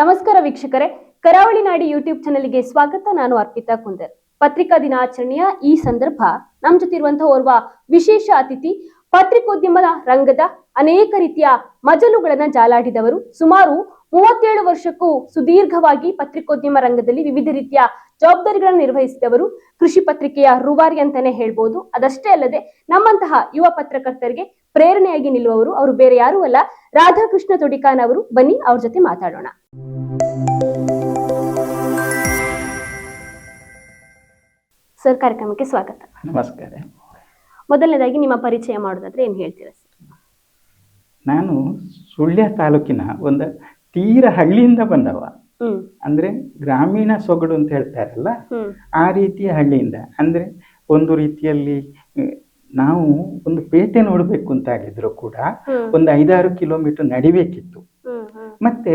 ನಮಸ್ಕಾರ ವೀಕ್ಷಕರೇ. ಕರಾವಳಿ ನಾಡಿ ಯೂಟ್ಯೂಬ್ ಚಾನೆಲ್ಗೆ ಸ್ವಾಗತ. ನಾನು ಅರ್ಪಿತಾ ಕುಂದರ್. ಪತ್ರಿಕಾ ದಿನಾಚರಣೆಯ ಈ ಸಂದರ್ಭ ನಮ್ ಜೊತೆ ಇರುವಂತಹ ಓರ್ವ ವಿಶೇಷ ಅತಿಥಿ, ಪತ್ರಿಕೋದ್ಯಮದ ರಂಗದ ಅನೇಕ ರೀತಿಯ ಮಜಲುಗಳನ್ನ ಜಾಲಾಡಿದವರು. ಸುಮಾರು ಮೂವತ್ತೇಳು ವರ್ಷಕ್ಕೂ ಸುದೀರ್ಘವಾಗಿ ಪತ್ರಿಕೋದ್ಯಮ ರಂಗದಲ್ಲಿ ವಿವಿಧ ರೀತಿಯ ಜವಾಬ್ದಾರಿಗಳನ್ನು ನಿರ್ವಹಿಸಿದವರು. ಕೃಷಿ ಪತ್ರಿಕೆಯ ರೂವಾರಿ ಅಂತಾನೆ ಹೇಳ್ಬೋದು. ಅದಷ್ಟೇ ಅಲ್ಲದೆ ನಮ್ಮಂತಹ ಯುವ ಪತ್ರಕರ್ತರಿಗೆ ಪ್ರೇರಣೆಯಾಗಿ ನಿಲ್ಲುವವರು. ಅವರು ಬೇರೆ ಯಾರೂ ಅಲ್ಲ. ರಾಧಾಕೃಷ್ಣ ತೊಡಿಕಾನ್ ಅವರು. ಬನ್ನಿ ಅವ್ರ ಜೊತೆ ಮಾತಾಡೋಣ. ಸರ್ ಕಾರ್ಯಕ್ರಮಕ್ಕೆ ಸ್ವಾಗತ. ನಮಸ್ಕಾರ. ಮೊದಲನೇದಾಗಿ ನಿಮ್ಮ ಪರಿಚಯ ಮಾಡೋದಾದ್ರೆ ಏನು ಹೇಳ್ತೀರಾ ಸರ್? ನಾನು ಸುಳ್ಯ ತಾಲೂಕಿನ ಒಂದು ತೀರ ಹಳ್ಳಿಯಿಂದ ಬಂದವ. ಅಂದ್ರೆ ಗ್ರಾಮೀಣ ಸೊಗಡು ಅಂತ ಹೇಳ್ತಾರಲ್ಲ? ಆ ರೀತಿಯ ಹಳ್ಳಿಯಿಂದ. ಅಂದ್ರೆ ಒಂದು ರೀತಿಯಲ್ಲಿ ನಾವು ಒಂದು ಪೇಟೆ ನೋಡಬೇಕು ಅಂತ ಆಗಿದ್ರು ಕೂಡ ಒಂದು ಐದಾರು ಕಿಲೋಮೀಟರ್ ನಡಿಬೇಕಿತ್ತು. ಮತ್ತೆ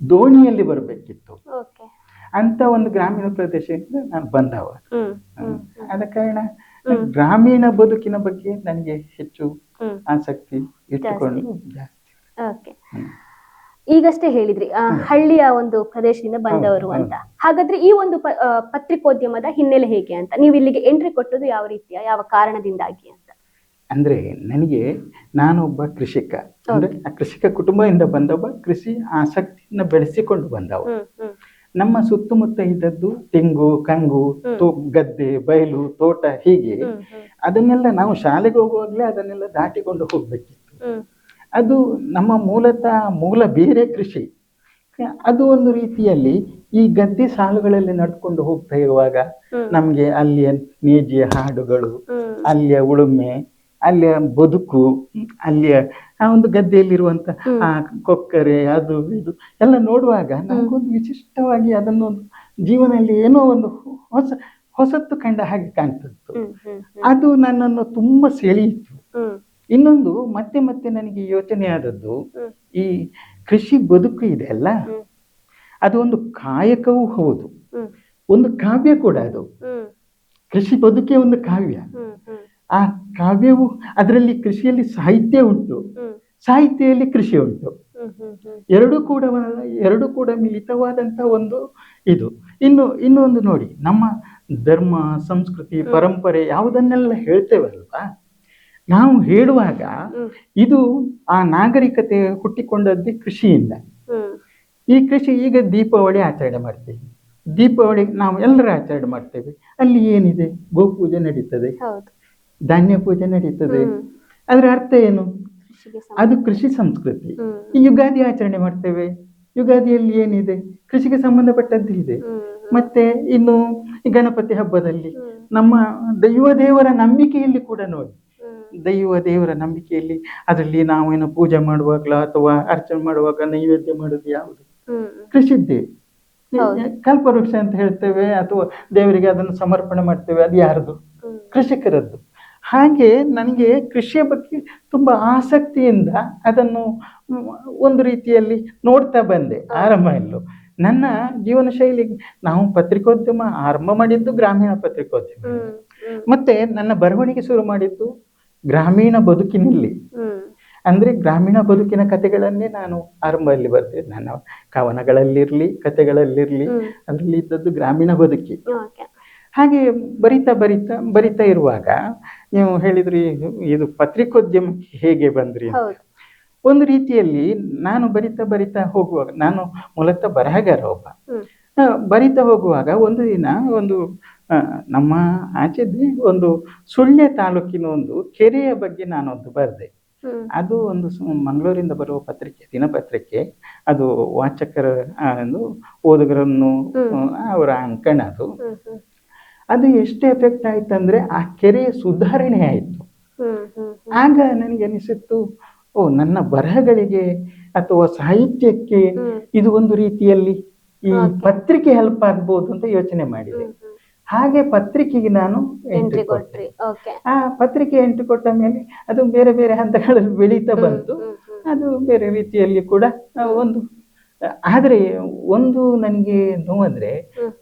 ದೋಣಿಯಲ್ಲಿ ಬರಬೇಕಿತ್ತು. ಅಂತ ಒಂದು ಗ್ರಾಮೀಣ ಪ್ರದೇಶದಿಂದ ನಾನು ಬಂದವ. ಆದ ಕಾರಣ ಗ್ರಾಮೀಣ ಬದುಕಿನ ಬಗ್ಗೆ ನನಗೆ ಹೆಚ್ಚು ಆಸಕ್ತಿ ಇಟ್ಟುಕೊಂಡು ಜಾಸ್ತಿ. ಈಗಷ್ಟೇ ಹೇಳಿದ್ರಿ ಹಳ್ಳಿಯ ಒಂದು ಪ್ರದೇಶದಿಂದ ಬಂದವರು ಅಂತ. ಹಾಗಾದ್ರೆ ಈ ಒಂದು ಪತ್ರಿಕೋದ್ಯಮದ ಹಿನ್ನೆಲೆ ಹೇಗೆ ಅಂತ? ನೀವು ಇಲ್ಲಿಗೆ ಎಂಟ್ರಿ ಕೊಟ್ಟದ್ದು ಯಾವ ರೀತಿಯ ಯಾವ ಕಾರಣದಿಂದಾಗಿ ಅಂತ? ಅಂದ್ರೆ ನನಗೆ ನಾನೊಬ್ಬ ಕೃಷಿಕ. ಅಂದ್ರೆ ಆ ಕೃಷಿಕ ಕುಟುಂಬದಿಂದ ಬಂದವ ಕೃಷಿ ಆಸಕ್ತಿಯನ್ನು ಬೆಳೆಸಿಕೊಂಡು ಬಂದವ. ನಮ್ಮ ಸುತ್ತಮುತ್ತ ಇದ್ದದ್ದು ತೆಂಗು ಕಂಗು ಗದ್ದೆ ಬಯಲು ತೋಟ ಹೀಗೆ ಅದನ್ನೆಲ್ಲ ನಾವು ಶಾಲೆಗೆ ಹೋಗುವಾಗಲೇ ಅದನ್ನೆಲ್ಲ ದಾಟಿಕೊಂಡು ಹೋಗ್ಬೇಕಿತ್ತು. ಅದು ನಮ್ಮ ಮೂಲತಃ ಮೂಲ ಬೇರೆ ಕೃಷಿ. ಅದು ಒಂದು ರೀತಿಯಲ್ಲಿ ಈ ಗದ್ದೆ ಸಾಲುಗಳಲ್ಲಿ ನಡ್ಕೊಂಡು ಹೋಗ್ತಾ ಇರುವಾಗ ನಮ್ಗೆ ಅಲ್ಲಿಯ ನೇಜಿಯ ಹಾಡುಗಳು ಅಲ್ಲಿಯ ಉಳುಮೆ ಅಲ್ಲಿಯ ಬದುಕು ಅಲ್ಲಿಯ ಆ ಒಂದು ಗದ್ದೆಯಲ್ಲಿರುವಂತ. ಆ ಕೊಕ್ಕರೆ ಅದು ಇದು ಎಲ್ಲ ನೋಡುವಾಗ ನಮಗೊಂದು ವಿಶಿಷ್ಟವಾಗಿ ಅದನ್ನು ಒಂದು ಜೀವನದಲ್ಲಿ ಏನೋ ಒಂದು ಹೊಸ ಹೊಸತ್ತು ಕಂಡ ಹಾಗೆ ಕಾಣ್ತಿತ್ತು. ಅದು ನನ್ನನ್ನು ತುಂಬಾ ಸೆಳೆಯಿತು. ಇನ್ನೊಂದು ಮತ್ತೆ ಮತ್ತೆ ನನಗೆ ಯೋಚನೆ ಆದದ್ದು ಈ ಕೃಷಿ ಬದುಕು ಇದೆ ಅಲ್ಲ? ಅದು ಒಂದು ಕಾಯಕವೂ ಹೌದು. ಒಂದು ಕಾವ್ಯ ಕೂಡ ಅದು. ಕೃಷಿ ಬದುಕೇ ಒಂದು ಕಾವ್ಯ. ಆ ಕಾವ್ಯವು ಅದರಲ್ಲಿ ಕೃಷಿಯಲ್ಲಿ ಸಾಹಿತ್ಯ ಉಂಟು. ಸಾಹಿತ್ಯದಲ್ಲಿ ಕೃಷಿ ಉಂಟು. ಎರಡೂ ಕೂಡ ಎರಡು ಕೂಡ ಮಿಳಿತವಾದಂತ ಒಂದು ಇದು. ಇನ್ನು ಇನ್ನೊಂದು ನೋಡಿ ನಮ್ಮ ಧರ್ಮ ಸಂಸ್ಕೃತಿ ಪರಂಪರೆ ಯಾವುದನ್ನೆಲ್ಲ ಹೇಳ್ತೇವಲ್ವಾ? ನಾವು ಹೇಳುವಾಗ ಇದು ಆ ನಾಗರಿಕತೆ ಹುಟ್ಟಿಕೊಂಡದ್ದೇ ಕೃಷಿಯಿಂದ. ಈ ಕೃಷಿ ಈಗ ದೀಪಾವಳಿ ಆಚರಣೆ ಮಾಡ್ತೇವೆ. ದೀಪಾವಳಿ ನಾವು ಎಲ್ಲರೂ ಆಚರಣೆ ಮಾಡ್ತೇವೆ. ಅಲ್ಲಿ ಏನಿದೆ? ಗೋಪೂಜೆ ನಡೀತದೆ. ಧಾನ್ಯ ಪೂಜೆ ನಡೀತದೆ. ಅದರ ಅರ್ಥ ಏನು? ಅದು ಕೃಷಿ ಸಂಸ್ಕೃತಿ. ಈ ಯುಗಾದಿ ಆಚರಣೆ ಮಾಡ್ತೇವೆ. ಯುಗಾದಿಯಲ್ಲಿ ಏನಿದೆ? ಕೃಷಿಗೆ ಸಂಬಂಧಪಟ್ಟದ್ದು ಇದೆ. ಮತ್ತೆ ಇನ್ನು ಈ ಗಣಪತಿ ಹಬ್ಬದಲ್ಲಿ ನಮ್ಮ ದೈವ ದೇವರ ನಂಬಿಕೆಯಲ್ಲಿ ಕೂಡ ನೋಡಿ. ದೈವ ದೇವರ ನಂಬಿಕೆಯಲ್ಲಿ ಅದರಲ್ಲಿ ನಾವೇನು ಪೂಜೆ ಮಾಡುವಾಗಲ ಅಥವಾ ಅರ್ಚನೆ ಮಾಡುವಾಗ ನೈವೇದ್ಯ ಮಾಡೋದು ಯಾವುದು? ಕೃಷಿದ್ದೇ. ಕಲ್ಪವೃಕ್ಷ ಅಂತ ಹೇಳ್ತೇವೆ ಅಥವಾ ದೇವರಿಗೆ ಅದನ್ನು ಸಮರ್ಪಣೆ ಮಾಡ್ತೇವೆ. ಅದು ಯಾರದು? ಕೃಷಿಕರದ್ದು. ಹಾಗೆ ನನಗೆ ಕೃಷಿಯ ಬಗ್ಗೆ ತುಂಬ ಆಸಕ್ತಿಯಿಂದ ಅದನ್ನು ಒಂದು ರೀತಿಯಲ್ಲಿ ನೋಡ್ತಾ ಬಂದೆ ಆರಂಭ ಇಲ್ಲೂ. ನನ್ನ ಜೀವನ ಶೈಲಿ ನಾವು ಪತ್ರಿಕೋದ್ಯಮ ಆರಂಭ ಮಾಡಿದ್ದು ಗ್ರಾಮೀಣ ಪತ್ರಿಕೋದ್ಯಮ. ಮತ್ತೆ ನನ್ನ ಬರವಣಿಗೆ ಶುರು ಮಾಡಿದ್ದು ಗ್ರಾಮೀಣ ಬದುಕಿನಲ್ಲಿ. ಅಂದ್ರೆ ಗ್ರಾಮೀಣ ಬದುಕಿನ ಕಥೆಗಳನ್ನೇ ನಾನು ಆರಂಭದಲ್ಲಿ ಬರ್ತೇನೆ ನನ್ನ ಕವನಗಳಲ್ಲಿರ್ಲಿ ಕಥೆಗಳಲ್ಲಿರ್ಲಿ. ಅದರಲ್ಲಿ ಇದ್ದದ್ದು ಗ್ರಾಮೀಣ ಬದುಕಿ. ಹಾಗೆ ಬರಿತಾ ಬರಿತಾ ಬರಿತಾ ಇರುವಾಗ ನೀವು ಹೇಳಿದ್ರಿ ಇದು ಪತ್ರಿಕೋದ್ಯಮಕ್ಕೆ ಹೇಗೆ ಬಂದ್ರಿ ಅಂತ. ಒಂದು ರೀತಿಯಲ್ಲಿ ನಾನು ಬರಿತಾ ಬರಿತಾ ಹೋಗುವಾಗ ನಾನು ಮೂಲತಃ ಬರಹಗಾರ ಒಬ್ಬ. ಬರಿತಾ ಹೋಗುವಾಗ ಒಂದು ದಿನ ಒಂದು ನಮ್ಮ ಆಚೆದೆ ಒಂದು ಸುಳ್ಯ ತಾಲೂಕಿನ ಒಂದು ಕೆರೆಯ ಬಗ್ಗೆ ನಾನೊಂದು ಬರೆದೆ. ಅದು ಒಂದು ಮಂಗಳೂರಿಂದ ಬರುವ ಪತ್ರಿಕೆ ದಿನಪತ್ರಿಕೆ. ಅದು ವಾಚಕರ ಒಂದು ಓದುಗರನ್ನು ಅವರ ಅಂಕಣ ಅದು. ಅದು ಎಷ್ಟು ಎಫೆಕ್ಟ್ ಆಯ್ತಂದ್ರೆ ಆ ಕೆರೆಯ ಸುಧಾರಣೆ ಆಯಿತು. ಆಗ ನನಗೆ ಅನಿಸಿತ್ತು ಓ ನನ್ನ ಬರಹಗಳಿಗೆ ಅಥವಾ ಸಾಹಿತ್ಯಕ್ಕೆ ಇದು ಒಂದು ರೀತಿಯಲ್ಲಿ ಈ ಪತ್ರಿಕೆ ಹೆಲ್ಪ್ ಆಗ್ಬೋದು ಅಂತ ಯೋಚನೆ ಮಾಡಿದೆ. ಹಾಗೆ ಪತ್ರಿಕೆಗೆ ನಾನು ಎಂಟ್ರಿ ಕೊಟ್ಟೆ. ಆ ಪತ್ರಿಕೆ ಎಂಟ್ರಿ ಕೊಟ್ಟ ಮೇಲೆ ಅದು ಬೇರೆ ಬೇರೆ ಹಂತಗಳಲ್ಲಿ ಬೆಳೀತಾ ಬಂತು. ಅದು ಬೇರೆ ರೀತಿಯಲ್ಲಿ ಕೂಡ ಒಂದು ಆದರೆ ಒಂದು ನನಗೆ ನೋವಂದ್ರೆ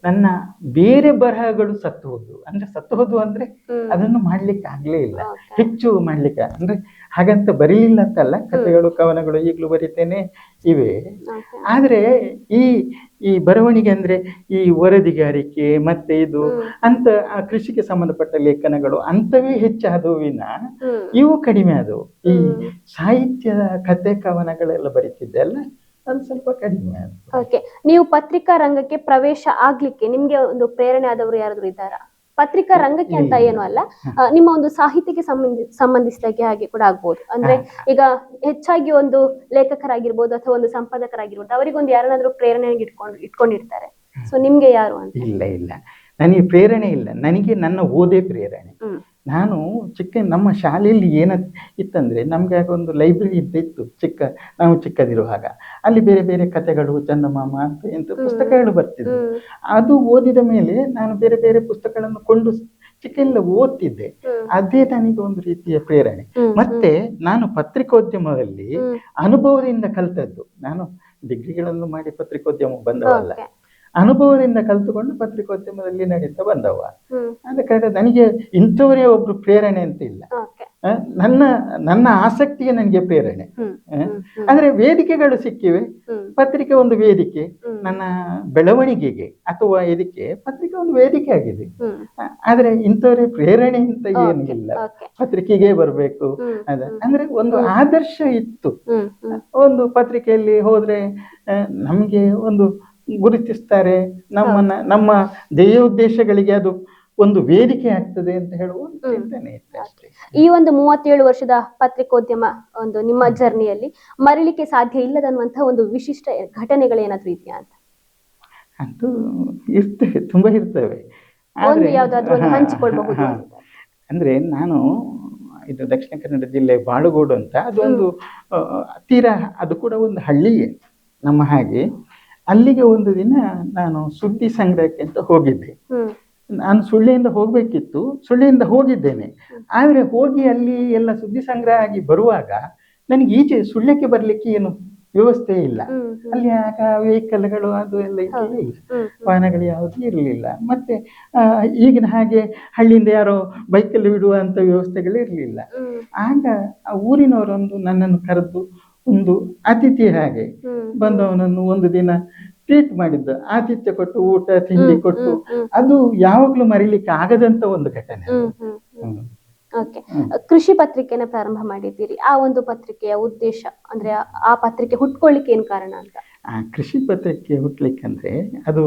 ನನ್ನ ಬೇರೆ ಬರಹಗಳು ಸತ್ತು ಹೋದ್ವು. ಅಂದ್ರೆ ಸತ್ತು ಹೋದ್ವು ಅಂದ್ರೆ ಅದನ್ನು ಮಾಡ್ಲಿಕ್ಕೆ ಆಗ್ಲೇ ಇಲ್ಲ. ಹೆಚ್ಚು ಮಾಡ್ಲಿಕ್ಕೆ ಅಂದ್ರೆ ಹಾಗಂತ ಬರೀಲಿಲ್ಲ ಅಂತಲ್ಲ ಕಥೆಗಳು ಕವನಗಳು ಈಗಲೂ ಬರೀತೇನೆ ಇವೆ. ಆದ್ರೆ ಈ ಈ ಬರವಣಿಗೆ ಅಂದ್ರೆ ಈ ವರದಿಗಾರಿಕೆ ಮತ್ತೆ ಇದು ಅಂತ ಆ ಕೃಷಿಗೆ ಸಂಬಂಧಪಟ್ಟ ಲೇಖನಗಳು ಅಂತವೇ ಹೆಚ್ಚಾದವು ವಿನ ಇವು ಕಡಿಮೆ ಆದವು. ಈ ಸಾಹಿತ್ಯದ ಕಥೆ ಕವನಗಳೆಲ್ಲ ಬರೀತಿದ್ದೆ ಅಲ್ಲ? ಅದು ಸ್ವಲ್ಪ ಕಡಿಮೆ ಓಕೆ ನೀವು ಪತ್ರಿಕಾ ರಂಗಕ್ಕೆ ಪ್ರವೇಶ ಆಗ್ಲಿಕ್ಕೆ ನಿಮ್ಗೆ ಒಂದು ಪ್ರೇರಣೆ ಆದವರು ಯಾರಾದ್ರು ಇದ್ದಾರಾ? ಪತ್ರಿಕಾ ರಂಗಕ್ಕೆ ಅಂತ ಏನು ಅಲ್ಲ ಆ, ನಿಮ್ಮ ಒಂದು ಸಾಹಿತ್ಯಕ್ಕೆ ಸಂಬಂಧಿ ಸಂಬಂಧಿಸಿದಾಗೆ ಹಾಗೆ ಕೂಡ ಆಗ್ಬೋದು. ಅಂದ್ರೆ ಈಗ ಹೆಚ್ಚಾಗಿ ಒಂದು ಲೇಖಕರಾಗಿರ್ಬೋದು ಅಥವಾ ಒಂದು ಸಂಪಾದಕರಾಗಿರ್ಬೋದು ಅವರಿಗೊಂದು ಯಾರನ್ನಾದ್ರೂ ಪ್ರೇರಣೆ ಇಟ್ಕೊಂಡು ಇಟ್ಕೊಂಡಿರ್ತಾರೆ. ಸೊ ನಿಮ್ಗೆ ಯಾರು ಅಂತ? ಇಲ್ಲ ಇಲ್ಲ. ನನಗೆ ಪ್ರೇರಣೆ ಇಲ್ಲ. ನನಗೆ ನನ್ನ ಓದೇ ಪ್ರೇರಣೆ. ಹ್ಮ್. ನಾನು ಚಿಕ್ಕ ನಮ್ಮ ಶಾಲೆಯಲ್ಲಿ ಏನ ಇತ್ತಂದ್ರೆ ನಮ್ಗೆ ಆಗ ಒಂದು ಲೈಬ್ರರಿ ಅಂತ ಇತ್ತು ಚಿಕ್ಕ ನಾವು ಚಿಕ್ಕದಿರುವಾಗ ಅಲ್ಲಿ ಬೇರೆ ಬೇರೆ ಕಥೆಗಳು ಚಂದಮಾಮ ಅಂತ ಎಂತ ಪುಸ್ತಕಗಳು ಬರ್ತಿದ್ವು. ಅದು ಓದಿದ ಮೇಲೆ ನಾನು ಬೇರೆ ಬೇರೆ ಪುಸ್ತಕಗಳನ್ನು ಕೊಂಡು ಚಿಕ್ಕ ಓದ್ತಿದ್ದೆ. ಅದೇ ನನಗೆ ಒಂದು ರೀತಿಯ ಪ್ರೇರಣೆ. ಮತ್ತೆ ನಾನು ಪತ್ರಿಕೋದ್ಯಮದಲ್ಲಿ ಅನುಭವದಿಂದ ಕಲ್ತದ್ದು. ನಾನು ಡಿಗ್ರಿಗಳನ್ನು ಮಾಡಿ ಪತ್ರಿಕೋದ್ಯಮ ಬಂದವಲ್ಲ. ಅನುಭವದಿಂದ ಕಲ್ತುಕೊಂಡು ಪತ್ರಿಕೋದ್ಯಮದಲ್ಲಿ ನಡೀತಾ ಬಂದವ. ಅಂದ್ರೆ ಕರೆಕ್ಟ್ ನನಗೆ ಇಂಥವರೇ ಒಬ್ರು ಪ್ರೇರಣೆ ಅಂತ ಇಲ್ಲ ನನ್ನ ನನ್ನ ಆಸಕ್ತಿಗೆ ನನಗೆ ಪ್ರೇರಣೆ. ಅಂದ್ರೆ ವೇದಿಕೆಗಳು ಸಿಕ್ಕಿವೆ. ಪತ್ರಿಕೆ ಒಂದು ವೇದಿಕೆ. ನನ್ನ ಬೆಳವಣಿಗೆಗೆ ಅಥವಾ ಇದಕ್ಕೆ ಪತ್ರಿಕೆ ಒಂದು ವೇದಿಕೆ ಆಗಿದೆ. ಆದ್ರೆ ಇಂಥವರೇ ಪ್ರೇರಣೆ ಅಂತ ಏನು ಇಲ್ಲ okay. ಪತ್ರಿಕೆಗೆ ಬರಬೇಕು. ಅದ ಅಂದ್ರೆ ಒಂದು ಆದರ್ಶ ಇತ್ತು. ಒಂದು ಪತ್ರಿಕೆಯಲ್ಲಿ ಹೋದ್ರೆ ನಮ್ಗೆ ಒಂದು ಗುರುತಿಸ್ತಾರೆ. ನಮ್ಮನ್ನ ನಮ್ಮ ಧ್ಯೇಯ ಉದ್ದೇಶಗಳಿಗೆ ಅದು ಒಂದು ವೇದಿಕೆ ಆಗ್ತದೆ ಅಂತ ಹೇಳುವ ಒಂದು ಚಿಂತನೆ ಇತ್ತು ಅಷ್ಟೇ. ಈ ಒಂದು ಮೂವತ್ತೇಳು ವರ್ಷದ ಪತ್ರಿಕೋದ್ಯಮ ಒಂದು ನಿಮ್ಮ ಜರ್ನಿಯಲ್ಲಿ ಮರಳಿಕೆ ಸಾಧ್ಯ ಇಲ್ಲದನ್ನುವಂತಹ ಒಂದು ವಿಶಿಷ್ಟ ಘಟನೆಗಳು ಏನಾದ್ರೂ ಇದೆಯಾ ಅಂತ? ಅಂತೂ ಇರ್ತವೆ ತುಂಬಾ ಇರ್ತವೆ. ಹಂಚಿಕೊಳ್ಬಹುದು ಅಂದ್ರೆ ನಾನು ಇದು ದಕ್ಷಿಣ ಕನ್ನಡ ಜಿಲ್ಲೆ ಬಾಳುಗೋಡು ಅಂತ ಅದೊಂದು ತೀರಾ ಅದು ಕೂಡ ಒಂದು ಹಳ್ಳಿಯೇ ನಮ್ಮ ಹಾಗೆ. ಅಲ್ಲಿಗೆ ಒಂದು ದಿನ ನಾನು ಸುದ್ದಿ ಸಂಗ್ರಹಕ್ಕೆ ಅಂತ ಹೋಗಿದ್ದೆ. ನಾನು ಸುಳ್ಳಿಯಿಂದ ಹೋಗ್ಬೇಕಿತ್ತು ಸುಳ್ಳಿಯಿಂದ ಹೋಗಿದ್ದೇನೆ. ಆದ್ರೆ ಹೋಗಿ ಅಲ್ಲಿ ಎಲ್ಲ ಸುದ್ದಿ ಸಂಗ್ರಹ ಆಗಿ ಬರುವಾಗ ನನಗೆ ಈಚೆ ಸುಳ್ಳಕ್ಕೆ ಬರ್ಲಿಕ್ಕೆ ಏನು ವ್ಯವಸ್ಥೆ ಇಲ್ಲ. ಅಲ್ಲಿ ಆಗ ವೆಹಿಕಲ್ಗಳು ಅದು ಎಲ್ಲ ಇರಲಿಲ್ಲ. ವಾಹನಗಳು ಯಾವುದು ಇರಲಿಲ್ಲ. ಮತ್ತೆ ಈಗಿನ ಹಾಗೆ ಹಳ್ಳಿಯಿಂದ ಯಾರೋ ಬೈಕಲ್ಲಿ ಬಿಡುವಂತ ವ್ಯವಸ್ಥೆಗಳು ಇರಲಿಲ್ಲ. ಆಗ ಆ ಊರಿನವರೊಂದು ನನ್ನನ್ನು ಕರೆದು ಒಂದು ಅತಿಥಿ ಹಾಗೆ ಬಂದವನನ್ನು ಒಂದು ದಿನ ಟ್ರೀಟ್ ಮಾಡಿದ್ದು. ಆತಿಥ್ಯ ಕೊಟ್ಟು ಊಟ ತಿಂಡಿ ಕೊಟ್ಟು. ಅದು ಯಾವಾಗ್ಲೂ ಮರಿಲಿಕ್ಕೆ ಆಗದಂತ ಒಂದು ಘಟನೆ ಅದು. ಓಕೆ ಕೃಷಿ ಪತ್ರಿಕೆನ ಪ್ರಾರಂಭ ಮಾಡಿದ್ದೀರಿ. ಆ ಒಂದು ಪತ್ರಿಕೆಯ ಉದ್ದೇಶ ಅಂದ್ರೆ ಆ- ಪತ್ರಿಕೆ ಹುಟ್ಕೊಳ್ಳಿಕ್ಕೆ ಏನ್ ಕಾರಣ ಅಂತ? ಆ ಕೃಷಿ ಪತ್ರಿಕೆ ಹುಟ್ಲಿಕ್ಕಂದ್ರೆ ಅದು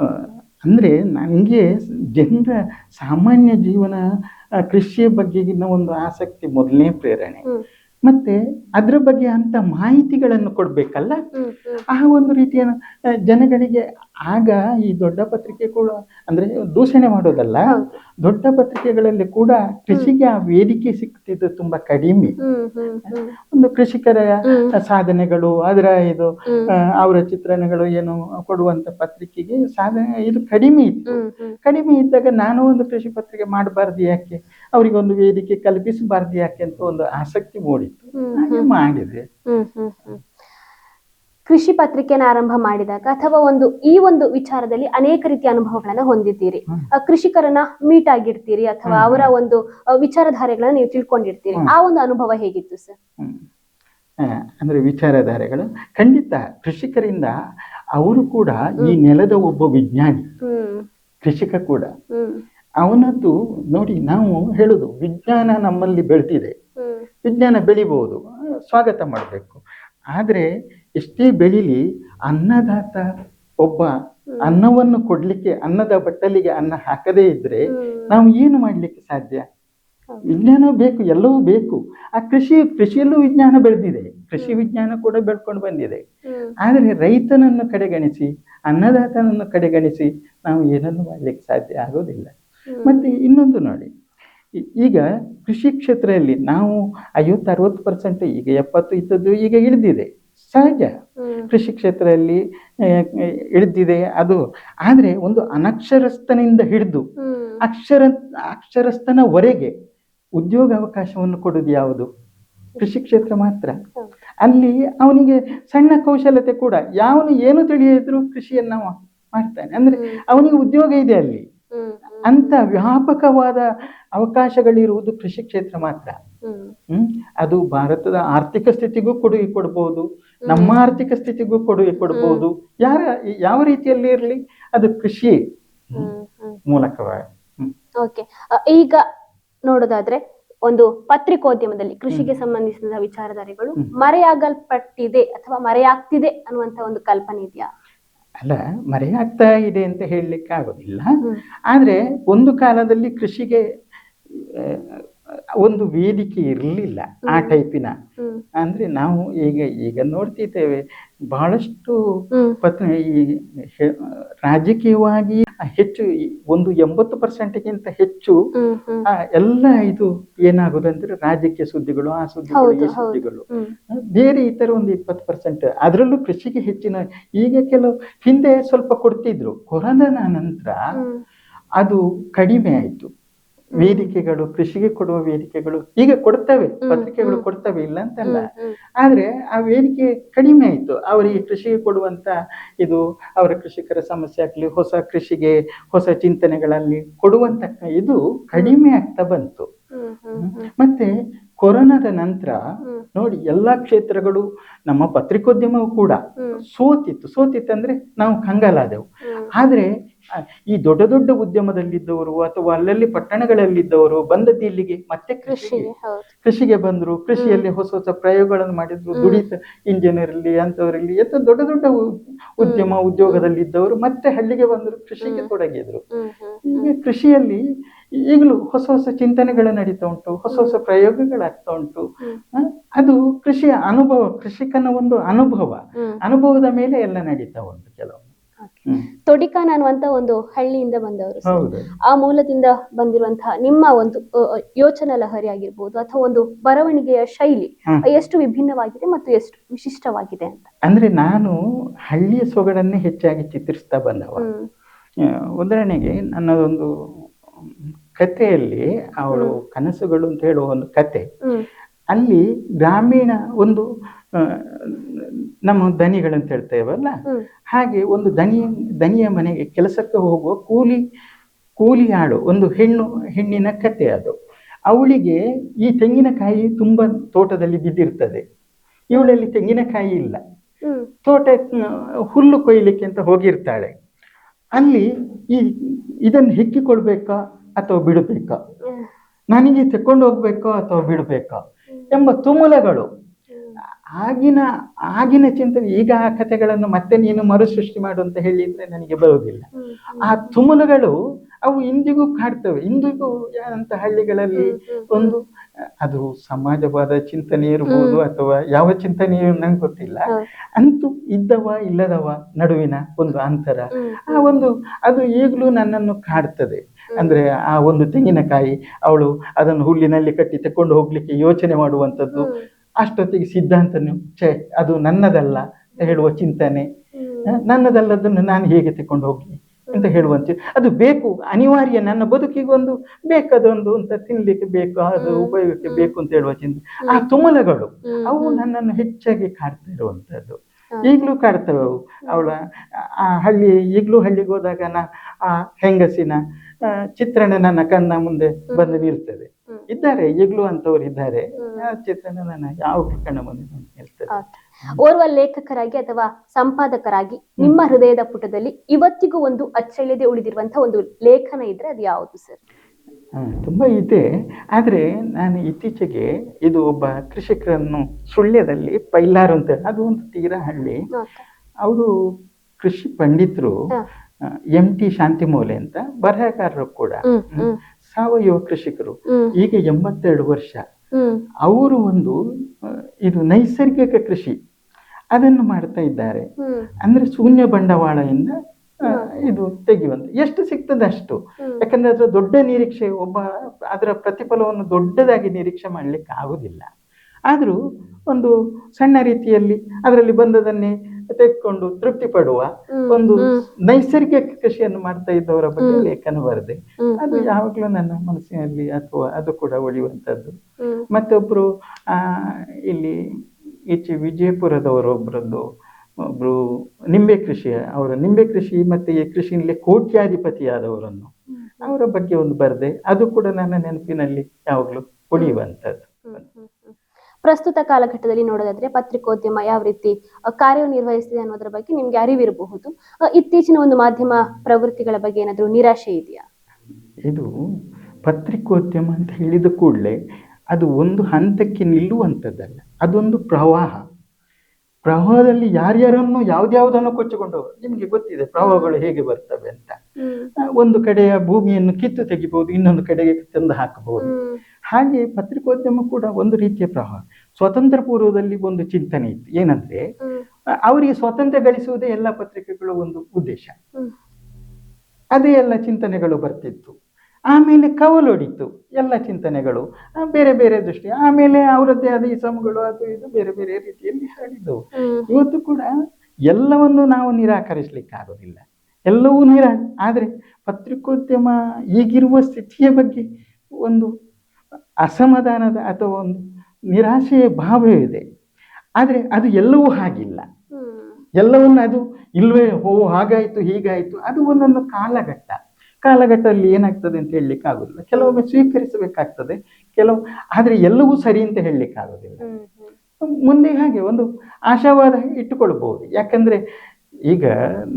ಆ, ಅಂದ್ರೆ ನನಗೆ ಜನರ ಸಾಮಾನ್ಯ ಜೀವನ ಕೃಷಿಯ ಬಗ್ಗೆಗಿನ ಒಂದು ಆಸಕ್ತಿ ಮೊದಲನೇ ಪ್ರೇರಣೆ. ಮತ್ತೆ ಅದ್ರ ಬಗ್ಗೆ ಅಂತ ಮಾಹಿತಿಗಳನ್ನು ಕೊಡ್ಬೇಕಲ್ಲ? ಆ ಒಂದು ರೀತಿಯ ಜನಗಳಿಗೆ ಆಗ ಈ ದೊಡ್ಡ ಪತ್ರಿಕೆ ಕೂಡ ಅಂದ್ರೆ ದೂಷಣೆ ಮಾಡೋದಲ್ಲ? ದೊಡ್ಡ ಪತ್ರಿಕೆಗಳಲ್ಲಿ ಕೂಡ ಕೃಷಿಗೆ ಆ ವೇದಿಕೆ ಸಿಗ್ತಿದ್ದು ತುಂಬಾ ಕಡಿಮೆ. ಒಂದು ಕೃಷಿಕರ ಸಾಧನೆಗಳು ಅದರ ಇದು ಅವರ ಚಿತ್ರಣಗಳು ಏನು ಕೊಡುವಂತ ಪತ್ರಿಕೆಗೆ ಸಾಧನೆ ಇದು ಕಡಿಮೆ ಇತ್ತು. ಕಡಿಮೆ ಇದ್ದಾಗ ನಾನು ಒಂದು ಕೃಷಿ ಪತ್ರಿಕೆ ಮಾಡಬಾರ್ದು ಯಾಕೆ? ಅವರಿಗೆ ಒಂದು ವೇದಿಕೆ ಕಲ್ಪಿಸಬಾರ್ದು ಯಾಕೆ ಅಂತ ಒಂದು ಆಸಕ್ತಿ ಮೂಡಿತ್ತು. ಹಾಗೆ ಮಾಡಿದೆ. ಕೃಷಿ ಪತ್ರಿಕೆಯನ್ನು ಆರಂಭ ಮಾಡಿದಾಗ ಅಥವಾ ಒಂದು ಈ ಒಂದು ವಿಚಾರದಲ್ಲಿ ಅನೇಕ ರೀತಿಯ ಅನುಭವಗಳನ್ನ ಹೊಂದಿದ್ದೀರಿ. ಕೃಷಿಕರನ್ನ ಮೀಟ್ ಆಗಿರ್ತೀರಿ ಅಥವಾ ಅವರ ಒಂದು ವಿಚಾರಧಾರೆಗಳನ್ನ ನೀವು ತಿಳ್ಕೊಂಡಿರ್ತೀರಿ. ಆ ಒಂದು ಅನುಭವ ಹೇಗಿತ್ತು ಸರ್? ಅಂದ್ರೆ ವಿಚಾರಧಾರೆಗಳು ಖಂಡಿತ ಕೃಷಿಕರಿಂದ ಅವರು ಕೂಡ ಈ ನೆಲದ ಒಬ್ಬ ವಿಜ್ಞಾನಿ. ಕೃಷಿಕ ಕೂಡ. ಅವನದ್ದು ನೋಡಿ ನಾವು ಹೇಳುದು ವಿಜ್ಞಾನ ನಮ್ಮಲ್ಲಿ ಬೆಳೆದಿದೆ. ವಿಜ್ಞಾನ ಬೆಳಿಬಹುದು ಸ್ವಾಗತ ಮಾಡಬೇಕು. ಆದರೆ ಎಷ್ಟೇ ಬೆಳಿಲಿ ಅನ್ನದಾತ ಒಬ್ಬ ಅನ್ನವನ್ನು ಕೊಡ್ಲಿಕ್ಕೆ ಅನ್ನದ ಬಟ್ಟಲಿಗೆ ಅನ್ನ ಹಾಕದೇ ಇದ್ರೆ ನಾವು ಏನು ಮಾಡ್ಲಿಕ್ಕೆ ಸಾಧ್ಯ. ವಿಜ್ಞಾನ ಬೇಕು ಎಲ್ಲವೂ ಬೇಕು. ಆ ಕೃಷಿ ಕೃಷಿಯಲ್ಲೂ ವಿಜ್ಞಾನ ಬೆಳೆದಿದೆ. ಕೃಷಿ ವಿಜ್ಞಾನ ಕೂಡ ಬೆಳ್ಕೊಂಡು ಬಂದಿದೆ. ಆದರೆ ರೈತನನ್ನು ಕಡೆಗಣಿಸಿ ಅನ್ನದಾತನನ್ನು ಕಡೆಗಣಿಸಿ ನಾವು ಏನನ್ನು ಮಾಡ್ಲಿಕ್ಕೆ ಸಾಧ್ಯ ಆಗೋದಿಲ್ಲ. ಮತ್ತೆ ಇನ್ನೊಂದು ನೋಡಿ. ಈಗ ಕೃಷಿ ಕ್ಷೇತ್ರದಲ್ಲಿ ನಾವು ಐವತ್ತು ಅರವತ್ತು ಪರ್ಸೆಂಟ್ ಈಗ ಎಪ್ಪತ್ತು ಇದ್ದದ್ದು ಈಗ ಇಳಿದಿದೆ. ಸಹಜ. ಕೃಷಿ ಕ್ಷೇತ್ರದಲ್ಲಿ ಇಳಿದಿದೆ ಅದು. ಆದರೆ ಒಂದು ಅನಕ್ಷರಸ್ಥನಿಂದ ಹಿಡಿದು ಅಕ್ಷರ ಅಕ್ಷರಸ್ಥನವರೆಗೆ ಉದ್ಯೋಗ ಅವಕಾಶವನ್ನು ಕೊಡುವುದು ಯಾವುದು? ಕೃಷಿ ಕ್ಷೇತ್ರ ಮಾತ್ರ. ಅಲ್ಲಿ ಅವನಿಗೆ ಸಣ್ಣ ಕೌಶಲತೆ ಕೂಡ ಯಾವನು ಏನು ತಿಳಿಯಿದ್ರು ಕೃಷಿಯನ್ನ ಮಾಡ್ತಾನೆ. ಅಂದ್ರೆ. ಅವನಿಗೆ ಉದ್ಯೋಗ ಇದೆ ಅಲ್ಲಿ. ಅಂತ ವ್ಯಾಪಕವಾದ ಅವಕಾಶಗಳಿರುವುದು ಕೃಷಿ ಕ್ಷೇತ್ರ ಮಾತ್ರ. ಹ್ಮ್, ಅದು ಭಾರತದ ಆರ್ಥಿಕ ಸ್ಥಿತಿಗೂ ಕೊಡುಗೆ ಕೊಡ್ಬೋದು. ನಮ್ಮ ಆರ್ಥಿಕ ಸ್ಥಿತಿಗೂ ಕೊಡುಗೆ ಕೊಡ್ಬೋದು. ಯಾರ ಯಾವ ರೀತಿಯಲ್ಲಿ ಇರಲಿ ಅದು ಕೃಷಿ. ಮೂಲಕವಾಗಿ. ಓಕೆ. ಈಗ ನೋಡೋದಾದ್ರೆ ಒಂದು ಪತ್ರಿಕೋದ್ಯಮದಲ್ಲಿ ಕೃಷಿಗೆ ಸಂಬಂಧಿಸಿದ ವಿಚಾರಧಾರೆಗಳು ಮರೆಯಾಗಲ್ಪಟ್ಟಿದೆ ಅಥವಾ ಮರೆಯಾಗ್ತಿದೆ ಅನ್ನುವಂತ ಒಂದು ಕಲ್ಪನೆ ಇದೆಯಾ? ಅಲ್ಲ ಮರೆಯಾಗ್ತಾ ಇದೆ ಅಂತ ಹೇಳಲಿಕ್ಕೆ ಆಗೋದಿಲ್ಲ. ಆದ್ರೆ ಒಂದು ಕಾಲದಲ್ಲಿ ಕೃಷಿಗೆ ಒಂದು ವೇದಿಕೆ ಇರಲಿಲ್ಲ ಆ. ಟೈಪಿನ ಅಂದ್ರೆ ನಾವು ಈಗ ಈಗ ನೋಡ್ತಿದ್ದೇವೆ ಬಹಳಷ್ಟು ಈ ರಾಜಕೀಯವಾಗಿ ಹೆಚ್ಚು ಈ ಒಂದು ಎಂಬತ್ತು ಪರ್ಸೆಂಟ್ಗಿಂತ ಹೆಚ್ಚು ಎಲ್ಲ ಇದು ಏನಾಗುದಂದ್ರೆ ರಾಜಕೀಯ ಸುದ್ದಿಗಳು ಆ ಸುದ್ದಿಗಳು ಈ ಸುದ್ದಿಗಳು. ಬೇರೆ ಬೇರೆ ತರ ಒಂದು ಇಪ್ಪತ್ತು ಪರ್ಸೆಂಟ್. ಅದರಲ್ಲೂ ಕೃಷಿಗೆ ಹೆಚ್ಚಿನ ಈಗ ಕೆಲವು ಹಿಂದೆ ಸ್ವಲ್ಪ ಕೊಡ್ತಿದ್ರು. ಕೊರೋನಾ ನಂತರ ಅದು ಕಡಿಮೆ ಆಯ್ತು. ವೇದಿಕೆಗಳು ಕೃಷಿಗೆ ಕೊಡುವ ವೇದಿಕೆಗಳು ಈಗ ಕೊಡ್ತವೆ ಪತ್ರಿಕೆಗಳು. ಕೊಡ್ತವೆ ಇಲ್ಲ ಅಂತಲ್ಲ ಆದ್ರೆ ಆ ವೇದಿಕೆ ಕಡಿಮೆ ಆಯ್ತು. ಅವರಿಗೆ ಕೃಷಿಗೆ ಕೊಡುವಂತ ಇದು ಅವರ ಕೃಷಿಕರ ಸಮಸ್ಯೆ ಆಗ್ಲಿ ಹೊಸ ಕೃಷಿಗೆ ಹೊಸ ಚಿಂತನೆಗಳಲ್ಲಿ ಕೊಡುವಂತ ಇದು ಕಡಿಮೆ ಆಗ್ತಾ ಬಂತು. ಮತ್ತೆ ಕೊರೋನಾದ ನಂತರ ನೋಡಿ ಎಲ್ಲಾ ಕ್ಷೇತ್ರಗಳು ನಮ್ಮ ಪತ್ರಿಕೋದ್ಯಮವು ಕೂಡ ಸೋತಿತ್ತು ಸೋತಿತ್ತು. ಸೋತಿತ್ತಂದ್ರೆ ನಾವು ಕಂಗಾಲಾದೆವು. ಆದ್ರೆ ಈ ದೊಡ್ಡ ದೊಡ್ಡ ಉದ್ಯಮದಲ್ಲಿದ್ದವರು ಅಥವಾ ಅಲ್ಲಲ್ಲಿ ಪಟ್ಟಣಗಳಲ್ಲಿದ್ದವರು ಬಂದದ್ದು ಇಲ್ಲಿಗೆ ಮತ್ತೆ ಕೃಷಿಗೆ ಕೃಷಿಗೆ ಬಂದ್ರು ಕೃಷಿಯಲ್ಲಿ ಹೊಸ ಹೊಸ ಪ್ರಯೋಗಗಳನ್ನು ಮಾಡಿದ್ರು. ದುಡಿತ ಇಂಜಿನಿಯರ್ ಇರಲಿ ಅಂತವರಲ್ಲಿ ಎಂತ ದೊಡ್ಡ ದೊಡ್ಡ ಉದ್ಯಮ ಉದ್ಯೋಗದಲ್ಲಿದ್ದವರು ಮತ್ತೆ ಹಳ್ಳಿಗೆ ಬಂದ್ರು ಕೃಷಿಗೆ. ತೊಡಗಿದ್ರು. ಈಗ ಕೃಷಿಯಲ್ಲಿ ಈಗಲೂ ಹೊಸ ಹೊಸ ಚಿಂತನೆಗಳು ನಡೀತಾ ಉಂಟು ಹೊಸ ಹೊಸ ಪ್ರಯೋಗಗಳಾಗ್ತಾ ಉಂಟು. ಅದು ಕೃಷಿಯ ಅನುಭವ ಕೃಷಿಕನ ಒಂದು ಅನುಭವ. ಅನುಭವದ ಮೇಲೆ ಎಲ್ಲ ನಡೀತಾ ಉಂಟು ಕೆಲವು ತೊಡಿಕಾನ್ ಅನ್ನುವಂತ ಒಂದು ಹಳ್ಳಿಯಿಂದ ಬಂದವರು ಆ ಮೂಲದಿಂದ ಬಂದಿರುವಂತಹ ನಿಮ್ಮ ಒಂದು ಯೋಚನಾ ಲಹರಿ ಆಗಿರ್ಬೋದು ಅಥವಾ ಒಂದು ಬರವಣಿಗೆಯ ಶೈಲಿ. ಎಷ್ಟು ವಿಭಿನ್ನವಾಗಿದೆ ಮತ್ತು ಎಷ್ಟು ವಿಶಿಷ್ಟವಾಗಿದೆ ಅಂತ? ಅಂದ್ರೆ ನಾನು ಹಳ್ಳಿಯ ಸೊಗಡನ್ನೇ ಹೆಚ್ಚಾಗಿ ಚಿತ್ರಿಸ್ತಾ ಬಂದವ. ಉದಾಹರಣೆಗೆ ನನ್ನದೊಂದು ಕಥೆಯಲ್ಲಿ ಅವಳು ಕನಸುಗಳು ಅಂತ ಹೇಳುವ ಒಂದು ಕತೆ ಅಲ್ಲಿ ಗ್ರಾಮೀಣ ಒಂದು ನಮ್ಮ ದನಿಗಳಂತ ಹೇಳ್ತೇವಲ್ಲ? ಹಾಗೆ ಒಂದು ದನಿ ದನಿಯ ಮನೆಗೆ ಕೆಲಸಕ್ಕೆ ಹೋಗುವ ಕೂಲಿ ಕೂಲಿ ಆಡು ಒಂದು ಹೆಣ್ಣು ಹೆಣ್ಣಿನ ಕತೆ ಅದು. ಅವಳಿಗೆ ಈ ತೆಂಗಿನಕಾಯಿ ತುಂಬಾ ತೋಟದಲ್ಲಿ ಬಿದ್ದಿರ್ತದೆ. ಇವಳಲ್ಲಿ ತೆಂಗಿನಕಾಯಿ ಇಲ್ಲ. ತೋಟ ಹುಲ್ಲು ಕೊಯ್ಲಿಕ್ಕೆ ಅಂತ ಹೋಗಿರ್ತಾಳೆ. ಅಲ್ಲಿ ಈ ಇದನ್ನು ಹೆಕ್ಕಿಕೊಳ್ಬೇಕಾ ಅಥವಾ ಬಿಡಬೇಕಾ? ನನಗೆ ತಕೊಂಡು ಹೋಗ್ಬೇಕೋ ಅಥವಾ ಬಿಡಬೇಕಾ? ಎಂಬ ತುಮುಲಗಳು. ಆಗಿನ ಆಗಿನ ಚಿಂತನೆ ಈಗ ಆ ಕಥೆಗಳನ್ನು ಮತ್ತೆ ನೀನು ಮರುಸೃಷ್ಟಿ ಮಾಡು ಅಂತ ಹೇಳಿದ್ರೆ ನನಗೆ ಬರುವುದಿಲ್ಲ. ಆ ತುಮುಲುಗಳು ಅವು ಇಂದಿಗೂ ಕಾಡ್ತವೆ. ಇಂದಿಗೂ ಅಂತ ಹಳ್ಳಿಗಳಲ್ಲಿ ಒಂದು ಅದು ಸಮಾಜವಾದ ಚಿಂತನೆ ಇರಬಹುದು. ಅಥವಾ ಯಾವ ಚಿಂತನೆ ನಂಗೆ ಗೊತ್ತಿಲ್ಲ. ಅಂತೂ ಇದ್ದವ ಇಲ್ಲದವ ನಡುವಿನ ಒಂದು ಅಂತರ. ಆ ಒಂದು ಅದು ಈಗಲೂ ನನ್ನನ್ನು ಕಾಡ್ತದೆ. ಅಂದ್ರೆ ಆ ಒಂದು ತೆಂಗಿನಕಾಯಿ ಅವಳು ಅದನ್ನು ಹುಲ್ಲಿನಲ್ಲಿ ಕಟ್ಟಿ ತಕೊಂಡು ಹೋಗ್ಲಿಕ್ಕೆ ಯೋಚನೆ ಮಾಡುವಂಥದ್ದು. ಅಷ್ಟೊತ್ತಿಗೆ ಸಿದ್ಧಾಂತನು ಛೇ ಅದು ನನ್ನದಲ್ಲ ಅಂತ ಹೇಳುವ ಚಿಂತನೆ. ನನ್ನದಲ್ಲದನ್ನು ನಾನು ಹೇಗೆ ತಗೊಂಡು ಹೋಗ್ಲಿ ಅಂತ ಹೇಳುವಂತ ಅದು ಬೇಕು ಅನಿವಾರ್ಯ ನನ್ನ ಬದುಕಿಗೊಂದು ಬೇಕದೊಂದು ಅಂತ ತಿನ್ಲಿಕ್ಕೆ ಬೇಕು ಅದು ಉಪಯೋಗಕ್ಕೆ ಬೇಕು ಅಂತ ಹೇಳುವ ಚಿಂತೆ ಆ ತುಮಲಗಳು ಅವು ನನ್ನನ್ನು ಹೆಚ್ಚಾಗಿ ಕಾಡ್ತಾ ಇರುವಂತದ್ದು. ಈಗಲೂ ಕಾಡ್ತವೆ ಅವು. ಅವಳ ಆ ಹಳ್ಳಿ ಈಗಲೂ ಹಳ್ಳಿಗೆ ಹೋದಾಗ ನಾ ಆ ಹೆಂಗಸಿನ ಚಿತ್ರಣ ನನ್ನ ಕಣ್ಣ ಮುಂದೆ ಬಂದು ನಿಲ್ತದೆ. ಇದ್ದಾರೆ ಈಗಲೂ ಅಂತವ್ರು ಇದ್ದಾರೆ. ಆ ಚಿತ್ರಣ ಮುಂದೆ ಬಂದು ನಿಲ್ತದೆ ಓರ್ವ ಲೇಖಕರಾಗಿ ಅಥವಾ ಸಂಪಾದಕರಾಗಿ ನಿಮ್ಮ ಹೃದಯದ ಪುಟದಲ್ಲಿ ಇವತ್ತಿಗೂ ಒಂದು ಅಚ್ಚಳಿಯದೆ ಉಳಿದಿರುವಂತಹ ಒಂದು ಲೇಖನ ಇದ್ರೆ ಅದು ಯಾವುದು ಸರ್? ತುಂಬಾ ಇದೆ. ಆದ್ರೆ ನಾನು ಇತ್ತೀಚೆಗೆ ಇದು ಒಬ್ಬ ಕೃಷಿಕರನ್ನು ಸುಳ್ಯದಲ್ಲಿ ಪೈಲಾರು ಅಂತ ಅದು ಒಂದು ತೀರ ಹಳ್ಳಿ ಅವರು ಕೃಷಿ ಪಂಡಿತರು. ಎಂ ಟಿ ಶಾಂತಿಮೌಲೆ ಅಂತ ಬರಹಗಾರರು ಕೂಡ. ಸಾವಯವ ಕೃಷಿಕರು. ಈಗ ಎಂಬತ್ತೆರಡು ವರ್ಷ. ಅವರು ಒಂದು ಇದು ನೈಸರ್ಗಿಕ ಕೃಷಿ ಅದನ್ನು ಮಾಡ್ತಾ ಇದ್ದಾರೆ. ಅಂದ್ರೆ ಶೂನ್ಯ ಬಂಡವಾಳದಿಂದ ಇದು ತೆಗೆಯುವಂತ ಎಷ್ಟು ಸಿಗ್ತದೆ ಅಷ್ಟು. ಯಾಕಂದ್ರೆ ಅದರ ದೊಡ್ಡ ನಿರೀಕ್ಷೆ ಒಬ್ಬ ಅದರ ಪ್ರತಿಫಲವನ್ನು ದೊಡ್ಡದಾಗಿ ನಿರೀಕ್ಷೆ ಮಾಡ್ಲಿಕ್ಕೆ ಆಗುದಿಲ್ಲ. ಆದರೂ ಒಂದು ಸಣ್ಣ ರೀತಿಯಲ್ಲಿ ಅದರಲ್ಲಿ ಬಂದದನ್ನೇ ತೆಗೆದುಕೊಂಡು ತೃಪ್ತಿ ಪಡುವ ಒಂದು ನೈಸರ್ಗಿಕ ಕೃಷಿಯನ್ನು ಮಾಡ್ತಾ ಇದ್ದವರ ಬಗ್ಗೆ ಲೇಖನ ಬರದೆ. ಅದು ಯಾವಾಗ್ಲೂ ನನ್ನ ಮನಸ್ಸಿನಲ್ಲಿ ಅಥವಾ ಅದು ಕೂಡ ಉಳಿಯುವಂತದ್ದು. ಮತ್ತೊಬ್ರು ಆ ಇಲ್ಲಿ ಈಚೆ ವಿಜಯಪುರದವರು ಒಬ್ರದ್ದು ಒಬ್ರು ನಿಂಬೆ ಕೃಷಿ ಅವರ ನಿಂಬೆ ಕೃಷಿ ಮತ್ತೆ ಈ ಕೃಷಿಯಲ್ಲಿ ಕೋಟ್ಯಾಧಿಪತಿಯಾದವರನ್ನು ಅವರ ಬಗ್ಗೆ ಒಂದು ಬರದೆ. ಅದು ಕೂಡ ನನ್ನ ನೆನಪಿನಲ್ಲಿ ಯಾವಾಗ್ಲೂ ಹ್ಮ್. ಪ್ರಸ್ತುತ ಕಾಲಘಟ್ಟದಲ್ಲಿ ನೋಡೋದಾದ್ರೆ ಪತ್ರಿಕೋದ್ಯಮ ಯಾವ ರೀತಿ ಕಾರ್ಯನಿರ್ವಹಿಸಿದೆ ಕಾರ್ಯನಿರ್ವಹಿಸ್ತಿದೆ ಅನ್ನೋದ್ರ ಬಗ್ಗೆ ನಿಮ್ಗೆ ಅರಿವಿರಬಹುದು. ಇತ್ತೀಚಿನ ಒಂದು ಮಾಧ್ಯಮ ಪ್ರವೃತ್ತಿಗಳ ಬಗ್ಗೆ ಏನಾದರೂ ನಿರಾಶೆ ಇದೆಯಾ? ಇದು ಪತ್ರಿಕೋದ್ಯಮ ಅಂತ ಹೇಳಿದ ಕೂಡಲೇ ಅದು ಒಂದು ಹಂತಕ್ಕೆ ನಿಲ್ಲುವಂಥದ್ದಲ್ಲ ಅದೊಂದು ಪ್ರವಾಹ. ಪ್ರವಾಹದಲ್ಲಿ ಯಾರ್ಯಾರನ್ನು ಯಾವ್ದ್ಯಾವ್ದನ್ನು ಕೊಚ್ಚಿಕೊಂಡು. ನಿಮಗೆ ಗೊತ್ತಿದೆ ಪ್ರವಾಹಗಳು ಹೇಗೆ ಬರ್ತವೆ ಅಂತ. ಒಂದು ಕಡೆಯ ಭೂಮಿಯನ್ನು ಕಿತ್ತು ತೆಗಿಬಹುದು ಇನ್ನೊಂದು ಕಡೆಗೆ ತಂದು ಹಾಕಬಹುದು. ಹಾಗೆ ಪತ್ರಿಕೋದ್ಯಮ ಕೂಡ ಒಂದು ರೀತಿಯ ಪ್ರವಾಹ. ಸ್ವತಂತ್ರ ಪೂರ್ವದಲ್ಲಿ ಒಂದು ಚಿಂತನೆ ಇತ್ತು. ಏನಂದ್ರೆ ಅವರಿಗೆ ಸ್ವಾತಂತ್ರ್ಯ ಗಳಿಸುವುದೇ ಎಲ್ಲ ಪತ್ರಿಕೆಗಳ ಒಂದು ಉದ್ದೇಶ. ಅದೇ ಎಲ್ಲ ಚಿಂತನೆಗಳು ಬರ್ತಿತ್ತು. ಆಮೇಲೆ ಕವಲೊಡಿತು ಎಲ್ಲ ಚಿಂತನೆಗಳು. ಬೇರೆ ಬೇರೆ ದೃಷ್ಟಿ. ಆಮೇಲೆ ಅವರದ್ದೇ ಆದ ಇಸಮುಗಳು ಅದು ಇದು ಬೇರೆ ಬೇರೆ ರೀತಿಯಲ್ಲಿ ಹರಡಿದ್ದವು ಇವತ್ತು ಕೂಡ ಎಲ್ಲವನ್ನು ನಾವು ನಿರಾಕರಿಸ್ಲಿಕ್ಕೆ ಆಗೋದಿಲ್ಲ ಎಲ್ಲವೂ ನಿರಾ ಆದರೆ ಪತ್ರಿಕೋದ್ಯಮ ಈಗಿರುವ ಸ್ಥಿತಿಯ ಬಗ್ಗೆ ಒಂದು ಅಸಮಾಧಾನದ ಅಥವಾ ಒಂದು ನಿರಾಶೆಯ ಭಾವವಿದೆ ಆದರೆ ಅದು ಎಲ್ಲವೂ ಹಾಗಿಲ್ಲ. ಎಲ್ಲವನ್ನು ಅದು ಇಲ್ವೇ ಓ ಹಾಗಾಯಿತು ಹೀಗಾಯಿತು ಅದು ಒಂದೊಂದು ಕಾಲಘಟ್ಟ ಕಾಲಘಟ್ಟದಲ್ಲಿ ಏನಾಗ್ತದೆ ಅಂತ ಹೇಳಲಿಕ್ಕೆ ಆಗೋದಿಲ್ಲ ಕೆಲವೊಮ್ಮೆ ಸ್ವೀಕರಿಸಬೇಕಾಗ್ತದೆ ಕೆಲವು ಆದರೆ ಎಲ್ಲವೂ ಸರಿ ಅಂತ ಹೇಳಲಿಕ್ಕೆ ಆಗೋದಿಲ್ಲ ಹ್ಮ್. ಹ್ಮ್. ಮುಂದೆ ಹಾಗೆ ಒಂದು ಆಶಾವಾದ ಇಟ್ಟುಕೊಳ್ಬಹುದು ಯಾಕಂದ್ರೆ ಈಗ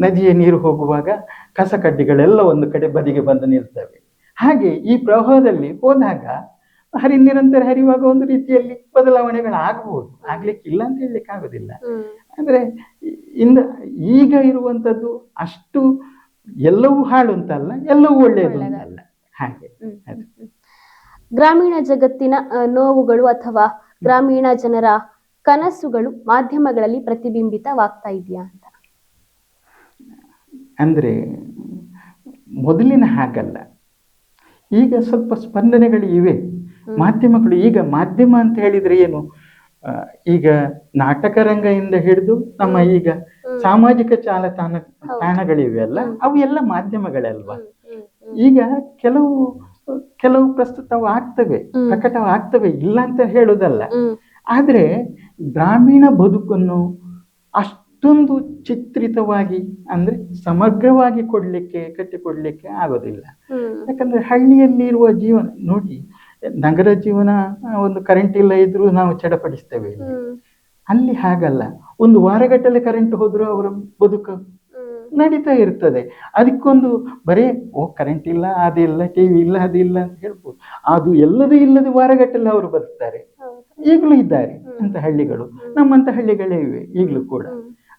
ನದಿಯ ನೀರು ಹೋಗುವಾಗ ಕಸ ಕಡ್ಡಿಗಳೆಲ್ಲ ಒಂದು ಕಡೆ ಬದಿಗೆ ಬಂದು ನಿಲ್ತವೆ ಹಾಗೆ ಈ ಪ್ರವಾಹದಲ್ಲಿ ಹೋದಾಗ ಹರಿ ನಿರಂತರ ಹರಿಯುವಾಗ ಒಂದು ರೀತಿಯಲ್ಲಿ ಬದಲಾವಣೆಗಳಾಗಬಹುದು ಆಗ್ಲಿಕ್ಕಿಲ್ಲ ಅಂತ ಹೇಳಲಿಕ್ಕೆ ಆಗೋದಿಲ್ಲ. ಅಂದ್ರೆ ಇಂದ ಈಗ ಇರುವಂತದ್ದು ಅಷ್ಟು ಎಲ್ಲವೂ ಹಾಳು ಅಂತಲ್ಲ ಎಲ್ಲವೂ ಒಳ್ಳೆಯದು ಅಂತಲ್ಲ ಹಾಗೆ. ಗ್ರಾಮೀಣ ಜಗತ್ತಿನ ನೋವುಗಳು ಅಥವಾ ಗ್ರಾಮೀಣ ಜನರ ಕನಸುಗಳು ಮಾಧ್ಯಮಗಳಲ್ಲಿ ಪ್ರತಿಬಿಂಬಿತವಾಗ್ತಾ ಇದೆಯಾ ಅಂತ? ಅಂದ್ರೆ ಮೊದಲಿನ ಹಾಗಲ್ಲ. ಈಗ ಸ್ವಲ್ಪ ಸ್ಪಂದನೆಗಳು ಇವೆ. ಮಾಧ್ಯಮಗಳು ಈಗ ಮಾಧ್ಯಮ ಅಂತ ಹೇಳಿದ್ರೆ ಏನು? ಈಗ ನಾಟಕ ರಂಗದಿಂದ ಹಿಡಿದು ನಮ್ಮ ಈಗ ಸಾಮಾಜಿಕ ಜಾಲತಾಣ. ತಾಣಗಳಿವೆ ಅಲ್ಲ. ಅವು ಎಲ್ಲ ಮಾಧ್ಯಮಗಳಲ್ವಾ. ಈಗ ಕೆಲವು ಕೆಲವು ಪ್ರಸ್ತುತವಾಗ್ತವೆ. ಪ್ರಕಟವಾಗ್ತವೆ ಇಲ್ಲ ಅಂತ ಹೇಳುದಲ್ಲ ಆದ್ರೆ ಆದರೆ ಗ್ರಾಮೀಣ ಬದುಕನ್ನು ಅಷ್ಟೊಂದು ಚಿತ್ರಿತವಾಗಿ ಅಂದ್ರೆ ಸಮಗ್ರವಾಗಿ ಕೊಡ್ಲಿಕ್ಕೆ ಕಟ್ಟಿಕೊಡ್ಲಿಕ್ಕೆ ಆಗೋದಿಲ್ಲ. ಯಾಕಂದ್ರೆ ಹಳ್ಳಿಯಲ್ಲಿ ಇರುವ ಜೀವನ ನೋಡಿ ನಗರ ಜೀವನ ಒಂದು ಕರೆಂಟ್ ಇಲ್ಲ ಇದ್ರೂ ನಾವು ಚಡಪಡಿಸ್ತೇವೆ ಅಲ್ಲಿ ಹಾಗಲ್ಲ. ಒಂದು ವಾರಗಟ್ಟಲೆ ಕರೆಂಟ್ ಹೋದ್ರೂ ಅವರ ಬದುಕು. ನಡೀತಾ ಇರ್ತದೆ. ಅದಕ್ಕೊಂದು ಬರೇ ಓ ಕರೆಂಟ್ ಇಲ್ಲ ಅದಿಲ್ಲ ಟಿವಿ ಇಲ್ಲ ಅದಿಲ್ಲ ಅಂತ ಹೇಳ್ಬೋದು. ಅದು ಎಲ್ಲದೂ ಇಲ್ಲದೆ ವಾರಗಟ್ಟಲೆ ಅವರು ಬದುಕ್ತಾರೆ. ಈಗಲೂ ಇದ್ದಾರೆ ಅಂತ ಹಳ್ಳಿಗಳು. ನಮ್ಮಂತ ಹಳ್ಳಿಗಳೇ ಇವೆ ಈಗಲೂ ಕೂಡ.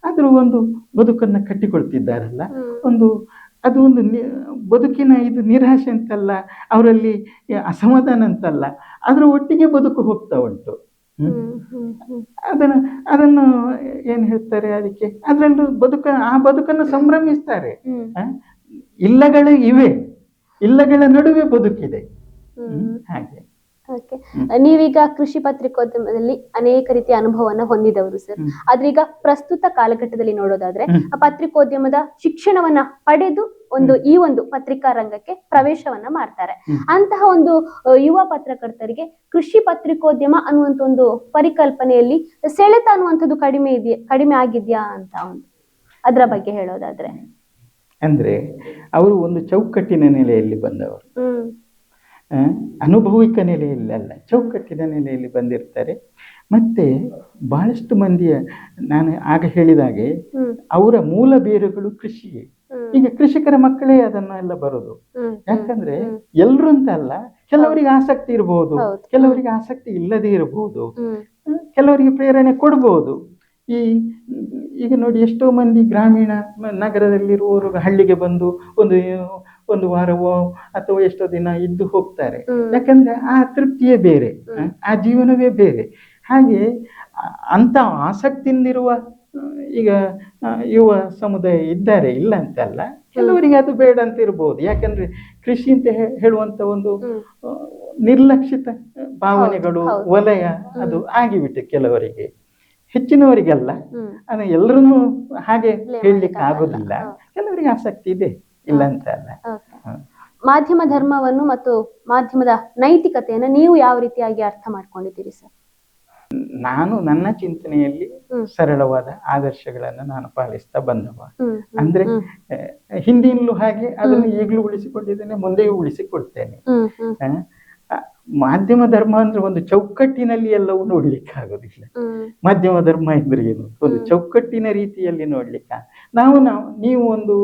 ಆದ್ರೂ ಒಂದು ಬದುಕನ್ನ ಕಟ್ಟಿಕೊಳ್ತಿದ್ದಾರಲ್ಲ. ಒಂದು ಅದು ಒಂದು ನಿ- ಬದುಕಿನ ಇದು ನಿರಾಶೆ ಅಂತಲ್ಲ ಅವರಲ್ಲಿ ಅಸಮಾಧಾನ ಅಂತಲ್ಲ ಅದರ ಒಟ್ಟಿಗೆ ಬದುಕು ಹೋಗ್ತಾ ಉಂಟು. ಅದನ್ನು ಅದನ್ನು ಏನ್ ಹೇಳ್ತಾರೆ ಅದಕ್ಕೆ ಅದರಲ್ಲೂ ಬದುಕ ಆ ಬದುಕನ್ನು ಸಂಭ್ರಮಿಸ್ತಾರೆ. ಇಲ್ಲಗಳೇ ಇವೆ. ಇಲ್ಲಗಳ ನಡುವೆ ಬದುಕಿದೆ. ಹಾಗೆ. ಓಕೆ ನೀವೀಗ ಕೃಷಿ ಪತ್ರಿಕೋದ್ಯಮದಲ್ಲಿ ಅನೇಕ ರೀತಿಯ ಅನುಭವವನ್ನ ಹೊಂದಿದವರು ಸರ್. ಆದ್ರೆ ಈಗ ಪ್ರಸ್ತುತ ಕಾಲಘಟ್ಟದಲ್ಲಿ ನೋಡೋದಾದ್ರೆ. ಆ ಪತ್ರಿಕೋದ್ಯಮದ ಶಿಕ್ಷಣವನ್ನ ಪಡೆದು ಒಂದು ಈ ಒಂದು ಪತ್ರಿಕಾ ರಂಗಕ್ಕೆ ಪ್ರವೇಶವನ್ನ ಮಾಡ್ತಾರೆ. ಅಂತಹ ಒಂದು ಯುವ ಪತ್ರಕರ್ತರಿಗೆ ಕೃಷಿ ಪತ್ರಿಕೋದ್ಯಮ ಅನ್ನುವಂತ ಒಂದು ಪರಿಕಲ್ಪನೆಯಲ್ಲಿ ಸೆಳೆತ ಅನ್ನುವಂಥದ್ದು ಕಡಿಮೆ ಇದೆಯಾ ಕಡಿಮೆ ಆಗಿದ್ಯಾ ಅಂತ ಒಂದು ಅದರ ಬಗ್ಗೆ ಹೇಳೋದಾದ್ರೆ. ಅಂದ್ರೆ ಅವರು ಒಂದು ಚೌಕಟ್ಟಿನ ನೆಲೆಯಲ್ಲಿ ಬಂದವರು. ಅನುಭವಿಕ ನೆಲೆಯಲ್ಲಿ ಅಲ್ಲ ಚೌಕಟ್ಟಿನ ನೆಲೆಯಲ್ಲಿ ಬಂದಿರ್ತಾರೆ. ಮತ್ತೆ ಬಹಳಷ್ಟು ಮಂದಿಯ ನಾನು ಆಗ ಹೇಳಿದಾಗೆ ಅವರ ಮೂಲ ಬೇರುಗಳು ಕೃಷಿಯೇ. ಈಗ ಕೃಷಿಕರ ಮಕ್ಕಳೇ ಅದನ್ನೆಲ್ಲ ಬರೋದು. ಯಾಕಂದ್ರೆ. ಎಲ್ರು ಅಂತ ಅಲ್ಲ ಕೆಲವರಿಗೆ ಆಸಕ್ತಿ ಇರಬಹುದು ಕೆಲವರಿಗೆ ಆಸಕ್ತಿ ಇಲ್ಲದೆ ಇರಬಹುದು ಕೆಲವರಿಗೆ ಪ್ರೇರಣೆ ಕೊಡಬಹುದು ಈ ಈಗ ನೋಡಿ ಎಷ್ಟೋ ಮಂದಿ ಗ್ರಾಮೀಣ ನಗರದಲ್ಲಿರುವವರು ಹಳ್ಳಿಗೆ ಬಂದು ಒಂದು ಒಂದು ವಾರವೋ ಅಥವಾ ಎಷ್ಟೋ ದಿನ ಇದ್ದು ಹೋಗ್ತಾರೆ. ಯಾಕಂದ್ರೆ ಆ ತೃಪ್ತಿಯೇ ಬೇರೆ ಆ ಜೀವನವೇ ಬೇರೆ. ಹಾಗೆ ಅಂತ ಆಸಕ್ತಿಯಿಂದಿರುವ ಈಗ ಯುವ ಸಮುದಾಯ ಇದ್ದಾರೆ ಇಲ್ಲ ಅಂತಲ್ಲ. ಕೆಲವರಿಗೆ ಅದು ಬೇಡ ಅಂತ ಇರ್ಬೋದು. ಯಾಕಂದ್ರೆ ಕೃಷಿ ಅಂತ ಹೇಳುವಂತ ಒಂದು ನಿರ್ಲಕ್ಷಿತ ಭಾವನೆಗಳು. ವಲಯ ಅದು ಆಗಿಬಿಟ್ಟು ಕೆಲವರಿಗೆ. ಹೆಚ್ಚಿನವರಿಗೆಲ್ಲ. ಅಂದ್ರೆ ಎಲ್ಲರೂ ಹಾಗೆ ಹೇಳಲಿಕ್ಕೆ ಆಗೋದಿಲ್ಲ ಕೆಲವರಿಗೆ ಆಸಕ್ತಿ ಇದೆ. ಇಲ್ಲ ಅಂತ ಅಲ್ಲ. ಮಾಧ್ಯಮ ಧರ್ಮವನ್ನು ಮತ್ತು ಮಾಧ್ಯಮದ ನೈತಿಕತೆಯನ್ನು ನೀವು ಯಾವ ರೀತಿಯಾಗಿ ಅರ್ಥ ಮಾಡ್ಕೊಂಡಿದ್ದೀರಿ ಸರ್? ನಾನು ನನ್ನ ಚಿಂತನೆಯಲ್ಲಿ. ಸರಳವಾದ ಆದರ್ಶಗಳನ್ನು ನಾನು ಪಾಲಿಸ್ತಾ ಬಂದವ. ಅಂದ್ರೆ ಹಿಂದಿನಲ್ಲೂ ಹಾಗೆ ಅದನ್ನು ಈಗಲೂ ಉಳಿಸಿಕೊಂಡಿದ್ದೇನೆ ಮುಂದೆಯೂ ಉಳಿಸಿಕೊಡ್ತೇನೆ. ಮಾಧ್ಯಮ ಧರ್ಮ ಅಂದ್ರೆ ಒಂದು ಚೌಕಟ್ಟಿನಲ್ಲಿ ಎಲ್ಲವೂ ನೋಡ್ಲಿಕ್ಕೆ ಆಗೋದಿಲ್ಲ. ಮಾಧ್ಯಮ ಧರ್ಮ ಅಂದ್ರೆ ಏನು? ಒಂದು ಚೌಕಟ್ಟಿನ ರೀತಿಯಲ್ಲಿ ನೋಡ್ಲಿಕ್ಕ. ನಾವು ನಾವು ನೀವು ಒಂದು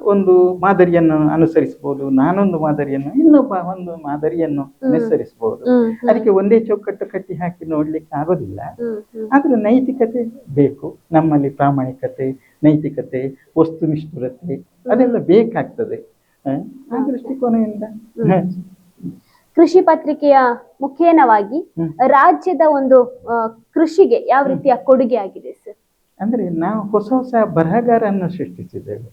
ಒಂದು ಮಾದರಿಯನ್ನು ಅನುಸರಿಸಬಹುದು ನಾನೊಂದು ಮಾದರಿಯನ್ನು ಇನ್ನೊಬ್ಬ ಒಂದು ಮಾದರಿಯನ್ನು. ಅನುಸರಿಸಬಹುದು. ಅದಕ್ಕೆ ಒಂದೇ ಚೌಕಟ್ಟು ಕಟ್ಟಿ ಹಾಕಿ ನೋಡ್ಲಿಕ್ಕೆ ಆಗೋದಿಲ್ಲ. ಆದ್ರೆ ನೈತಿಕತೆ ಬೇಕು ನಮ್ಮಲ್ಲಿ ಪ್ರಾಮಾಣಿಕತೆ ನೈತಿಕತೆ ವಸ್ತುನಿಷ್ಠುರತೆ ಅದೆಲ್ಲ ಬೇಕಾಗ್ತದೆ. ಆ, ಆ ದೃಷ್ಟಿಕೋನದಿಂದ. ಕೃಷಿ ಪತ್ರಿಕೆಯ ಮುಖೇನವಾಗಿ ರಾಜ್ಯದ ಒಂದು ಕೃಷಿಗೆ ಯಾವ ರೀತಿಯ ಕೊಡುಗೆ ಆಗಿದೆ ಸರ್? ಅಂದ್ರೆ ನಾವು ಹೊಸ ಹೊಸ ಬರಹಗಾರನ್ನು ಸೃಷ್ಟಿಸಿದ್ದೇವೆ.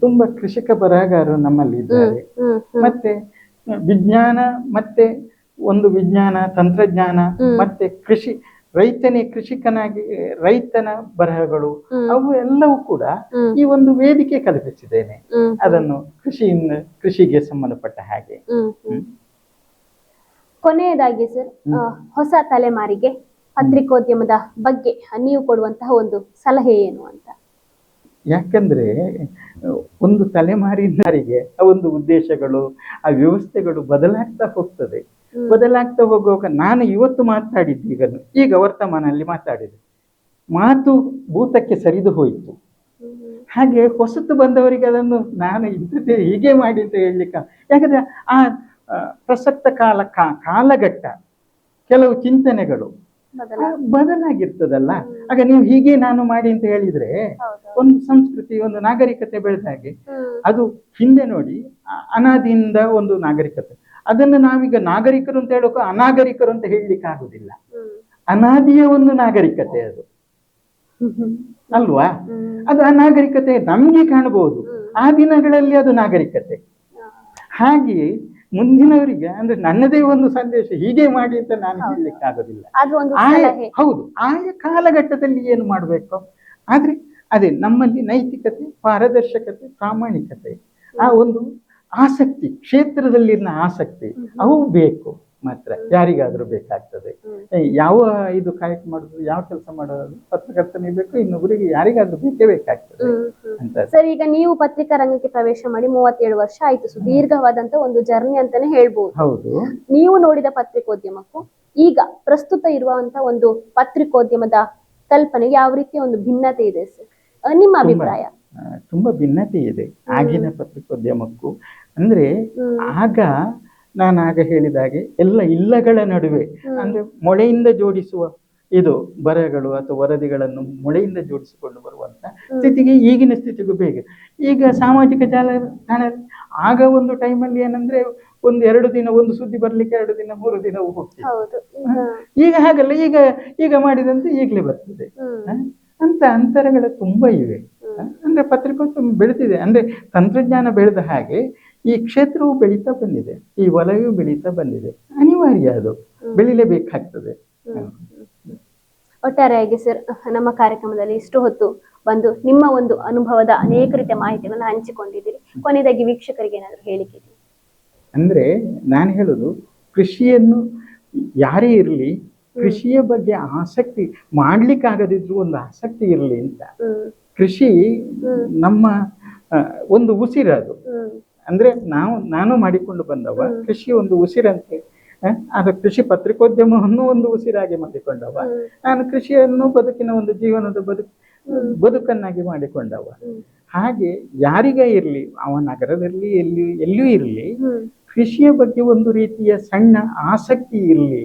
ತುಂಬಾ ಕೃಷಿಕ ಬರಹಗಾರರು ನಮ್ಮಲ್ಲಿ ಇದ್ದಾರೆ. ಮತ್ತೆ ವಿಜ್ಞಾನ ಮತ್ತೆ ಒಂದು ವಿಜ್ಞಾನ ತಂತ್ರಜ್ಞಾನ ಮತ್ತೆ ಕೃಷಿ ರೈತನೇ ಕೃಷಿಕನಾಗಿ ರೈತನ ಬರಹಗಳು ಅವು ಎಲ್ಲವೂ ಕೂಡ ಈ ಒಂದು ವೇದಿಕೆ ಕಲ್ಪಿಸಿದ್ದೇನೆ. ಅದನ್ನು ಕೃಷಿಯಿಂದ ಕೃಷಿಗೆ ಸಂಬಂಧಪಟ್ಟ ಹಾಗೆ. ಕೊನೆಯದಾಗಿ ಸರ್ ಹೊಸ ತಲೆಮಾರಿಗೆ ಪತ್ರಿಕೋದ್ಯಮದ ಬಗ್ಗೆ ನೀವು ಕೊಡುವಂತಹ ಒಂದು ಸಲಹೆ ಏನು ಅಂತ? ಯಾಕಂದ್ರೆ ಒಂದು ತಲೆಮಾರಿನವರಿಗೆ ಆ ಒಂದು ಉದ್ದೇಶಗಳು ಆ ವ್ಯವಸ್ಥೆಗಳು ಬದಲಾಗ್ತಾ ಹೋಗ್ತದೆ. ಬದಲಾಗ್ತಾ ಹೋಗುವಾಗ ನಾನು ಇವತ್ತು ಮಾತಾಡಿದ್ದು ಈಗ ಈಗ ವರ್ತಮಾನಲ್ಲಿ ಮಾತಾಡಿದೆ ಮಾತು ಭೂತಕ್ಕೆ ಸರಿದು ಹೋಯಿತು. ಹಾಗೆ ಹೊಸತು ಬಂದವರಿಗೆ ಅದನ್ನು ನಾನು ಇಂಥದ್ದೇ ಹೀಗೆ ಮಾಡಿ ಅಂತ ಹೇಳಲಿಕ್ಕೆ ಯಾಕಂದ್ರೆ ಆ ಪ್ರಸಕ್ತ ಕಾಲ ಕಾಲಘಟ್ಟ ಕೆಲವು ಚಿಂತನೆಗಳು ಬದಲಾಗಿರ್ತದಲ್ಲ. ಆಗ ನೀವು ಹೀಗೆ ನಾನು ಮಾಡಿ ಅಂತ ಹೇಳಿದ್ರೆ ಒಂದು ಸಂಸ್ಕೃತಿ ಒಂದು ನಾಗರಿಕತೆ ಬೆಳೆದ ಹಾಗೆ. ಅದು ಹಿಂದೆ ನೋಡಿ ಅನಾದಿಯಿಂದ ಒಂದು ನಾಗರಿಕತೆ. ಅದನ್ನು ನಾವೀಗ ನಾಗರಿಕರು ಅಂತ ಹೇಳೋಕೆ ಅನಾಗರಿಕರು ಅಂತ ಹೇಳಲಿಕ್ಕೆ ಆಗುದಿಲ್ಲ. ಅನಾದಿಯ ಒಂದು ನಾಗರಿಕತೆ ಅದು. ಅಲ್ವಾ? ಅದು ಅನಾಗರಿಕತೆ ನಮ್ಗೆ ಕಾಣಬಹುದು. ಆ ದಿನಗಳಲ್ಲಿ ಅದು ನಾಗರಿಕತೆ. ಹಾಗೆ ಮುಂದಿನವರಿಗೆ ಅಂದ್ರೆ ನನ್ನದೇ ಒಂದು ಸಂದೇಶ ಹೀಗೆ ಮಾಡಿ ಅಂತ ನಾನು ಹೇಳಲಿಕ್ಕೆ ಆಗೋದಿಲ್ಲ ಹೌದು ಆಯಾ ಕಾಲಘಟ್ಟದಲ್ಲಿ ಏನು ಮಾಡಬೇಕು? ಆದ್ರೆ ಅದೇ ನಮ್ಮಲ್ಲಿ ನೈತಿಕತೆ ಪಾರದರ್ಶಕತೆ ಪ್ರಾಮಾಣಿಕತೆ ಆ ಒಂದು ಆಸಕ್ತಿ ಕ್ಷೇತ್ರದಲ್ಲಿನ ಆಸಕ್ತಿ ಅವು ಬೇಕು. ಮಾತ್ರ. ಯಾರಿಗಾದ್ರೂ ಬೇಕಾಗ್ತದೆ. ಯಾವ ಇದು ಕಾರ್ಯಕ್ರಮ ಮಾಡೋದು ಯಾವ ಕೆಲಸ ಮಾಡೋದು ಪತ್ರಕರ್ತನಿಗೆ ಬೇಕು ಇನ್ನೊಬ್ಬರಿಗೆ ಯಾರಿಗಾದ್ರೂ ಬೇಕೇ ಬೇಕಾಗ್ತದೆ ಅಂತ. ಸರ್ ಈಗ ನೀವು ಪತ್ರಿಕಾ ರಂಗಕ್ಕೆ ಪ್ರವೇಶ ಮಾಡಿ ಮೂವತ್ತೇಳು ವರ್ಷ ಆಯ್ತು. ಸುದೀರ್ಘವಾದಂತ ಒಂದು ಜರ್ನಿ ಅಂತಾನೆ ಹೇಳ್ಬೋದು. ಹೌದು. ನೀವು ನೋಡಿದ ಪತ್ರಿಕೋದ್ಯಮಕ್ಕೂ ಈಗ ಪ್ರಸ್ತುತ ಇರುವಂತ ಒಂದು ಪತ್ರಿಕೋದ್ಯಮದ ಕಲ್ಪನೆ ಯಾವ ರೀತಿಯ ಒಂದು ಭಿನ್ನತೆ ಇದೆ ಸರ್? ನಿಮ್ಮ ಅಭಿಪ್ರಾಯ? ತುಂಬಾ ಭಿನ್ನತೆ ಇದೆ. ಆಗಿನ ಪತ್ರಿಕೋದ್ಯಮಕ್ಕೂ. ಅಂದ್ರೆ ಆಗ ನಾನು ಆಗ ಹೇಳಿದ ಹಾಗೆ ಎಲ್ಲ ಇಲ್ಲಗಳ ನಡುವೆ ಅಂದ್ರೆ ಮೊಳೆಯಿಂದ ಜೋಡಿಸುವ ಇದು ಬರಗಳು ಅಥವಾ ವರದಿಗಳನ್ನು ಮೊಳೆಯಿಂದ ಜೋಡಿಸಿಕೊಂಡು ಬರುವಂತ ಸ್ಥಿತಿಗೆ ಈಗಿನ ಸ್ಥಿತಿಗೂ ಬೇಗ. ಈಗ ಸಾಮಾಜಿಕ ಜಾಲತಾಣ ಆಗ ಒಂದು ಟೈಮಲ್ಲಿ ಏನಂದ್ರೆ ಒಂದು ಎರಡು ದಿನ ಒಂದು ಸುದ್ದಿ ಬರ್ಲಿಕ್ಕೆ ಎರಡು ದಿನ ಮೂರು ದಿನ ಹೋಗ್ತದೆ ಈಗ ಹಾಗಲ್ಲ ಈಗ ಈಗ ಮಾಡಿದಂತೆ ಈಗಲೇ ಬರ್ತದೆ. ಅಂತ ಅಂತರಗಳು ತುಂಬಾ ಇವೆ? ಅಂದ್ರೆ ಪತ್ರಿಕೋದ್ಯಮ ಬೆಳೆದಿದೆ ಅಂದ್ರೆ ತಂತ್ರಜ್ಞಾನ ಬೆಳೆದ ಹಾಗೆ ಈ ಕ್ಷೇತ್ರವು ಬೆಳೀತಾ ಬಂದಿದೆ ಈ ವಲಯವು ಬೆಳೀತಾ ಬಂದಿದೆ. ಅನಿವಾರ್ಯ ಅದು. ಬೆಳಿಲೇಬೇಕಾಗ್ತದೆ. ಒಟ್ಟಾರೆಯಾಗಿ ಸರ್ ನಮ್ಮ ಕಾರ್ಯಕ್ರಮದಲ್ಲಿ ಇಷ್ಟು ಹೊತ್ತು ಬಂದು ನಿಮ್ಮ ಒಂದು ಅನುಭವದ ಅನೇಕ ರೀತಿಯ ಮಾಹಿತಿಯನ್ನು ಹಂಚಿಕೊಂಡಿದ್ದೀರಿ. ಕೊನೆಯದಾಗಿ ವೀಕ್ಷಕರಿಗೆ ಏನಾದರೂ ಹೇಳಿಕೆ ಅಂದ್ರೆ ನಾನು ಹೇಳುದು ಕೃಷಿಯನ್ನು ಯಾರೇ ಇರಲಿ ಕೃಷಿಯ ಬಗ್ಗೆ ಆಸಕ್ತಿ ಮಾಡ್ಲಿಕ್ಕಾಗದಿದ್ರು ಒಂದು ಆಸಕ್ತಿ ಇರಲಿ ಅಂತ. ಕೃಷಿ ನಮ್ಮ ಒಂದು ಉಸಿರದು. ಅಂದ್ರೆ ನಾವು ನಾನು ಮಾಡಿಕೊಂಡು ಬಂದವ ಕೃಷಿ ಒಂದು ಉಸಿರಂತೆ ಆ, ಅದು ಕೃಷಿ ಪತ್ರಿಕೋದ್ಯಮವನ್ನು ಒಂದು ಉಸಿರಾಗಿ ಮಾಡಿಕೊಂಡವ. ನಾನು ಕೃಷಿಯನ್ನು ಬದುಕಿನ ಒಂದು ಜೀವನದ ಬದುಕು ಬದುಕನ್ನಾಗಿ ಮಾಡಿಕೊಂಡವ. ಹಾಗೆ ಯಾರಿಗ ಇರಲಿ ಅವ ನಗರದಲ್ಲಿ ಎಲ್ಲಿ ಎಲ್ಲಿಯೂ ಇರಲಿ ಕೃಷಿಯ ಬಗ್ಗೆ ಒಂದು ರೀತಿಯ ಸಣ್ಣ ಆಸಕ್ತಿ ಇರಲಿ.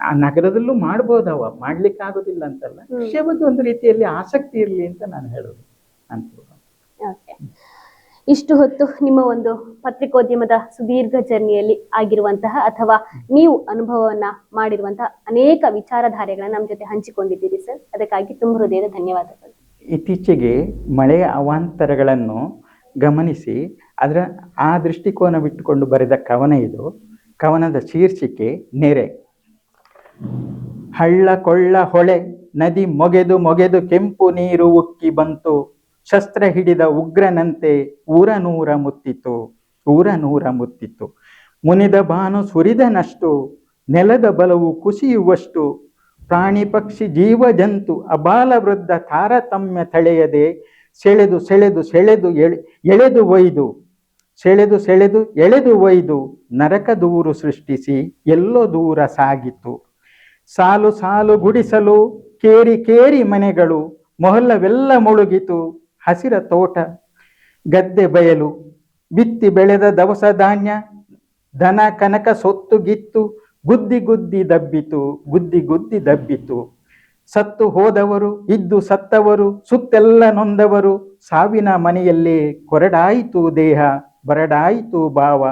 ಆ ನಗರದಲ್ಲೂ ಮಾಡ್ಬೋದವ ಮಾಡ್ಲಿಕ್ಕೆ ಆಗೋದಿಲ್ಲ ಅಂತಲ್ಲ ಕೃಷಿಯ ಬಗ್ಗೆ ಒಂದು ರೀತಿಯಲ್ಲಿ ಆಸಕ್ತಿ ಇರಲಿ ಅಂತ ನಾನು ಹೇಳೋದು. ಅಂತ ಇಷ್ಟು ಹೊತ್ತು ನಿಮ್ಮ ಒಂದು ಪತ್ರಿಕೋದ್ಯಮದ ಸುದೀರ್ಘ ಜರ್ನಿಯಲ್ಲಿ ಆಗಿರುವಂತಹ ಅಥವಾ ನೀವು ಅನುಭವವನ್ನ ಮಾಡಿರುವಂತಹ ಅನೇಕ ವಿಚಾರಧಾರೆಗಳನ್ನ ನಮ್ಮ ಜೊತೆ ಹಂಚಿಕೊಂಡಿದ್ದೀರಿ ಸರ್. ಅದಕ್ಕಾಗಿ ತುಂಬ ಹೃದಯದ ಧನ್ಯವಾದಗಳು. ಇತ್ತೀಚೆಗೆ ಮಳೆಯ ಅವಾಂತರಗಳನ್ನು ಗಮನಿಸಿ, ಅದರ ಆ ದೃಷ್ಟಿಕೋನ ಬಿಟ್ಟುಕೊಂಡು ಬರೆದ ಕವನ ಇದು. ಕವನದ ಶೀರ್ಷಿಕೆ ನೆರೆ. ಹಳ್ಳ ಕೊಳ್ಳ ಹೊಳೆ, ನದಿ ಮೊಗೆದು ಮೊಗೆದು ಕೆಂಪು ನೀರು ಉಕ್ಕಿ ಬಂತು. ಶಸ್ತ್ರ ಹಿಡಿದ ಉಗ್ರನಂತೆ ಊರ ನೂರ ಮುತ್ತಿತು ಊರ ನೂರ ಮುತ್ತಿತು. ಮುನಿದ ಬಾನು ಸುರಿದನಷ್ಟು, ನೆಲದ ಬಲವು ಕುಸಿಯುವಷ್ಟು, ಪ್ರಾಣಿ ಪಕ್ಷಿ ಜೀವ ಜಂತು ಅಬಾಲ ವೃದ್ಧ ತಾರತಮ್ಯ ತಳೆಯದೆ ಸೆಳೆದು ಸೆಳೆದು ಸೆಳೆದು ಎಳೆ, ಎಳೆದು ಒಯ್ದು, ಸೆಳೆದು ಸೆಳೆದು ಎಳೆದು ಒಯ್ದು ನರಕ ದೂರು ಸೃಷ್ಟಿಸಿ ಎಲ್ಲೋ ದೂರ ಸಾಗಿತು. ಸಾಲು ಸಾಲು ಗುಡಿಸಲು, ಕೇರಿ ಕೇರಿ ಮನೆಗಳು, ಮೊಹಲ್ಲವೆಲ್ಲ ಮುಳುಗಿತು. ಹಸಿರ ತೋಟ, ಗದ್ದೆ ಬಯಲು, ಬಿತ್ತಿ ಬೆಳೆದ ದವಸ ಧಾನ್ಯ, ದನ, ಕನಕ, ಸೊತ್ತು, ಗಿತ್ತು, ಗುದ್ದಿ ಗುದ್ದಿ ದಬ್ಬಿತು, ಗುದ್ದಿ ಗುದ್ದಿ ದಬ್ಬಿತು. ಸತ್ತು ಹೋದವರು, ಇದ್ದು ಸತ್ತವರು, ಸುತ್ತೆಲ್ಲ ನೊಂದವರು, ಸಾವಿನ ಮನೆಯಲ್ಲೇ ಕೊರಡಾಯಿತು ದೇಹ, ಬರಡಾಯಿತು ಭಾವ.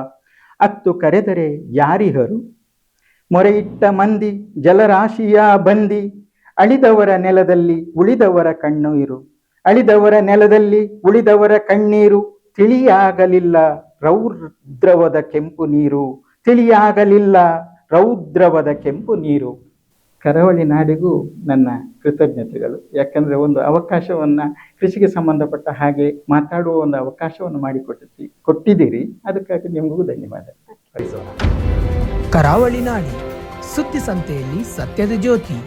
ಅತ್ತು ಕರೆದರೆ ಯಾರಿಹರು? ಮೊರೆಯಿಟ್ಟ ಮಂದಿ, ಜಲರಾಶಿಯ ಬಂದಿ, ಅಳಿದವರ ನೆಲದಲ್ಲಿ ಉಳಿದವರ ಕಣ್ಣೀರು ಅಳಿದವರ ನೆಲದಲ್ಲಿ ಉಳಿದವರ ಕಣ್ಣೀರು ತಿಳಿಯಾಗಲಿಲ್ಲ. ರೌದ್ರವದ ಕೆಂಪು ನೀರು ತಿಳಿಯಾಗಲಿಲ್ಲ. ರೌದ್ರವದ ಕೆಂಪು ನೀರು. ಕರಾವಳಿ ನಾಡಿಗೂ ನನ್ನ ಕೃತಜ್ಞತೆಗಳು. ಯಾಕಂದ್ರೆ ಒಂದು ಅವಕಾಶವನ್ನ ಕೃಷಿಗೆ ಸಂಬಂಧಪಟ್ಟ ಹಾಗೆ ಮಾತಾಡುವ ಒಂದು ಅವಕಾಶವನ್ನು ಮಾಡಿಕೊಟ್ಟಿ ಕೊಟ್ಟಿದ್ದೀರಿ. ಅದಕ್ಕಾಗಿ ನಿಮಗೂ ಧನ್ಯವಾದ. ಕರಾವಳಿ ನಾಡಿ, ಸುದ್ದಿ ಸಂತೆಯಲ್ಲಿ ಸತ್ಯದ ಜ್ಯೋತಿ.